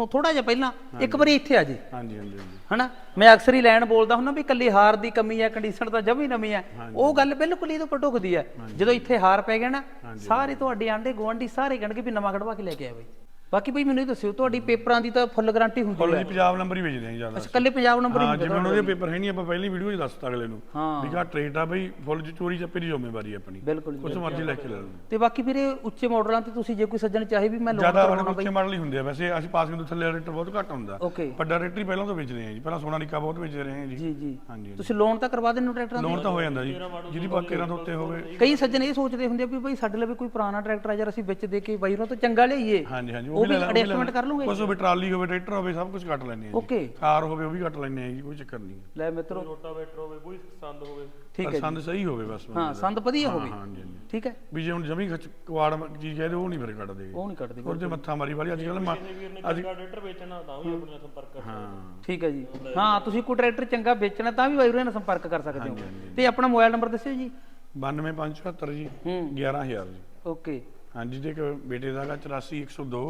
ਤੋਂ ਥੋੜਾ ਜਿਹਾ ਪਹਿਲਾਂ ਇੱਕ ਵਾਰੀ ਇੱਥੇ ਆ ਜੀ ਹਾਂਜੀ ਹਾਂਜੀ ਹਾਂਜੀ। ਹਨਾ? ਮੈਂ ਅਕਸਰ ਹੀ ਲੈਣ ਬੋਲਦਾ ਹੁੰਦਾ ਵੀ ਕੱਲੀ ਹਾਰ ਦੀ ਕਮੀ ਹੈ ਕੰਡੀਸ਼ਨ ਤਾਂ ਜਮੀ ਨਵੀਂ ਹੈ। ਉਹ ਗੱਲ ਬਿਲਕੁਲ ਇਹਦੇ ਉੱਪਰ ਢੁਕਦੀ ਹੈ। ਜਦੋਂ ਇੱਥੇ ਹਾਰ ਪੈ ਗਿਆ ਨਾ ਸਾਰੇ ਤੁਹਾਡੇ ਆਂਡੇ ਗਵਾਂਢੀ ਸਾਰੇ ਕਹਿਣਗੇ ਵੀ ਨਵਾਂ ਕਢਵਾ ਕੇ ਲੈ ਕੇ ਆਇਆ ਬਈ। ਬਾਕੀ ਬਈ ਮੈਨੂੰ ਇਹ ਦੱਸਿਓ ਤੁਹਾਡੀ ਪੇਪਰਾਂ ਦੀ ਤਾਂ ਫੁੱਲ ਗਾਰੰਟੀ ਹੁੰਦੀ ਹੈ। ਜੀ ਪੰਜਾਬ ਨੰਬਰ ਹੀ ਵੇਚਦੇ ਆ ਜ਼ਿਆਦਾ ਅੱਛਾ ਕੱਲੇ ਪੰਜਾਬ ਨੰਬਰ ਹੀ ਹਾਂ ਜਿਵੇਂ ਉਹਨਾਂ ਦੇ ਪੇਪਰ ਹੈ ਨਹੀਂ ਆਪਾਂ ਪਹਿਲੀ ਵੀਡੀਓ 'ਚ ਦੱਸਤਾ ਅਗਲੇ ਨੂੰ। ਹਾਂ। ਵੀ ਘੱਟ ਰੇਟ ਆ ਬਈ ਫੁੱਲ ਚ ਚੋਰੀ ਚੱਪੇ ਦੀ ਜ਼ਿੰਮੇਵਾਰੀ ਆਪਣੀ। ਬਿਲਕੁਲ ਜੀ ਕੁਝ ਮਰਜ਼ੀ ਲੈ ਕੇ ਲੈ ਲਓ। ਤੇ ਬਾਕੀ ਵੀਰੇ ਉੱਚੇ ਮਾਡਲਾਂ ਤੇ ਤੁਸੀਂ ਜੇ ਕੋਈ ਸੱਜਣ ਚਾਹੇ ਵੀ ਮੈਂ ਲੋਨ ਜ਼ਿਆਦਾ ਕਰਵਾਉਣਾ ਆਪਣੇ ਉੱਚੇ ਮਾਡਲ ਹੀ ਹੁੰਦੇ ਆ। ਵੈਸੇ ਅਸੀਂ ਪਾਸਿੰਗ ਤੋਂ ਥੱਲੇ ਰੇਟ ਬਹੁਤ ਘੱਟ ਹੁੰਦਾ। ਓਕੇ ਵੱਡਾ ਰੇਟ ਹੀ ਪਹਿਲਾਂ ਤੋਂ ਵੇਚਦੇ ਆ ਜੀ। ਪਹਿਲਾਂ ਸੋਨਾ ਨਿੱਕਾ ਬਹੁਤ ਵੇਚਦੇ ਰਹੇ ਆ ਜੀ। ਜੀ ਜੀ। ਹਾਂਜੀ ਤੁਸੀਂ ਲੋਨ ਤਾਂ ਕਰਵਾ ਦਿੰਦੇ ਹੋ ਟਰੈਕਟਰਾਂ ਲੋਨ ਤਾਂ ਹੋ ਜਾਂਦਾ ਜੀ। ਜਿਹਦੀ ਬਾਕੀ ਰਾਂ ਦੇ ਉੱਤੇ ਹੋਵੇ। ਕਈ ਸੱਜਣ ਇਹ ਸੋਚਦੇ ਹੁੰਦੇ ਆ ਵੀ ਭਾਈ ਸਾਡੇ ਲਈ ਵੀ ਕੋਈ ਪੁਰਾਣਾ ਟਰੈਕਟਰ ਆ ਯਾਰ ਅਸੀਂ ਵਿੱਚ ਦੇ ਕੇ ਬਾਈ ਉਹਨਾਂ ਤੋਂ ਚੰਗਾ ਲਈਏ। ਹਾਂਜੀ ਹਾਂਜੀ। ਉਹ ਵੀ ਐਡਜਸਟਮੈਂਟ ਕਰ ਲੂਗੇ। ਕੁਝ ਵੀ ਟਰਾਲੀ ਹੋਵੇ ਟਰੈਕਟਰ ਹੋਵੇ ਸਭ ਕੁਝ ਕੱਟ ਲੈਣੇ ਆ ਜੀ। ਓਕੇ। ਕਾਰ ਹੋਵੇ ਉਹ ਵੀ ਕੱਟ ਲੈਣੇ ਆ ਜੀ ਕੋਈ ਚੱਕਰ ਨਹੀਂ ਲੈ ਮਿੱਤਰੋ। ਰੋਟਾਵੇਟਰ ਹੋਵੇ ਕੋਈ ਸੰਦ ਹੋਵੇ। ਠੀਕ ਹੈ ਜੀ। ਸੰਦ ਸਹੀ ਹੋਵੇ ਬਸ। ਹਾਂ ਸੰਦ ਵਧੀਆ ਹੋਵੇ। ਹਾਂਜੀ ਹਾਂਜੀ। ਠੀਕ ਹੈ। ਵੀ ਜੇ ਹੁਣ ਜਮੀ ਖਚ ਕਵਾੜ ਚੀਜ਼ ਕਹਦੇ ਉਹ ਨਹੀਂ ਫਿਰ ਕੱਟਦੇ ਉਹ ਨਹੀਂ ਕੱਟਦੇ ਉਹਦੇ ਮੱਥਾ ਮਾਰੀ ਵਾਲੀ ਅੱਜ ਕੱਲ ਚੰਗਾ ਟਰੈਕਟਰ ਵੇਚਣਾ ਤਾਂ ਵੀ ਆਪਣਾ ਸੰਪਰਕ ਕਰ ਹਾਂ। ਠੀਕ ਹੈ ਜੀ। ਹਾਂ ਤੁਸੀਂ ਕੋਈ ਟਰੈਕਟਰ ਚੰਗਾ ਵੇਚਣਾ ਤਾਂ ਵੀ ਬਾਈ ਉਹਨਾਂ ਨਾਲ ਸੰਪਰਕ ਕਰ ਸਕਦੇ ਹੋ। ਤੇ ਆਪਣਾ ਮੋਬਾਈਲ ਨੰਬਰ ਦੱਸਿਓ ਜੀ। 92574 ਜੀ ਹੂੰ। 11000 ਜੀ। ਓਕੇ। ਹਾਂਜੀ ਤੇ ਇੱਕ ਬੇਟੇ ਦਾ ਹੈਗਾ 84102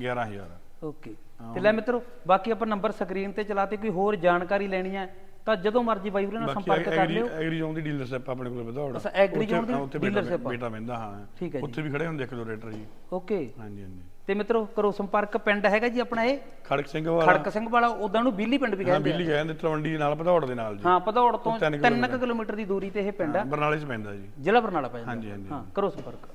11000 ਓਕੇ। ਤੇ ਲੈ ਮਿੱਤਰੋ ਬਾਕੀ ਆਪਾਂ ਨੰਬਰ ਸਕਰੀਨ ਤੇ ਚਲਾਤੇ ਕੋਈ ਹੋਰ ਜਾਣਕਾਰੀ ਲੈਣੀ ਹੈ ਤਾਂ ਜਦੋਂ ਮਰਜ਼ੀ ਬਾਈ ਵੀਰੇ ਨਾਲ ਸੰਪਰਕ ਕਰ ਲਿਓ। ਐਗਰੀ ਜ਼ੋਨ ਦੀ ਡੀਲਰਸ਼ਿਪ ਆਪਣੇ ਕੋਲ ਵਧਾਉੜਾ ਅੱਛਾ, ਐਗਰੀ ਜ਼ੋਨ ਦੀ ਉੱਥੇ ਬੇਟਾ ਮਹਿੰਦਾ ਹਾਂ। ਠੀਕ ਹੈ ਜੀ। ਉੱਥੇ ਵੀ ਖੜੇ ਹੁੰਦੇ ਇੱਕ ਦੋ ਰੇਟਰ ਜੀ। ਓਕੇ। ਹਾਂਜੀ ਹਾਂਜੀ। ਤੇ ਮਿੱਤਰੋ ਕਰੋ ਸੰਪਰਕ ਪਿੰਡ ਹੈਗਾ ਜੀ ਆਪਣਾ ਇਹ? ਖੜਕ ਸਿੰਘ ਵਾਲਾ। ਖੜਕ ਸਿੰਘ ਵਾਲਾ ਉਦਾਂ ਨੂੰ ਬੀਲੀ ਪਿੰਡ ਵੀ ਕਹਿੰਦੇ ਆ। ਬਿੱਲੀ ਕਹਿੰਦੇ ਤਲਵੰਡੀ ਨਾਲ ਭਦੌੜ ਦੇ ਨਾਲ ਜੀ। ਹਾਂ ਭਦੌੜ ਤੋਂ ਤਿੰਨ 3 ਕਿਲੋਮੀਟਰ। ਦੀ ਦੂਰੀ ਤੇ ਇਹ ਪਿੰਡ ਆ। ਬਰਨਾਲੇ 'ਚ ਪੈਂਦਾ ਜੀ। ਜ਼ਿਲ੍ਹਾ ਬਰਨਾਲਾ ਪੈ ਜਾਂਦਾ ਹਾਂਜੀ ਹਾਂਜੀ। ਹਾਂ ਕਰੋ ਸੰਪਰਕ।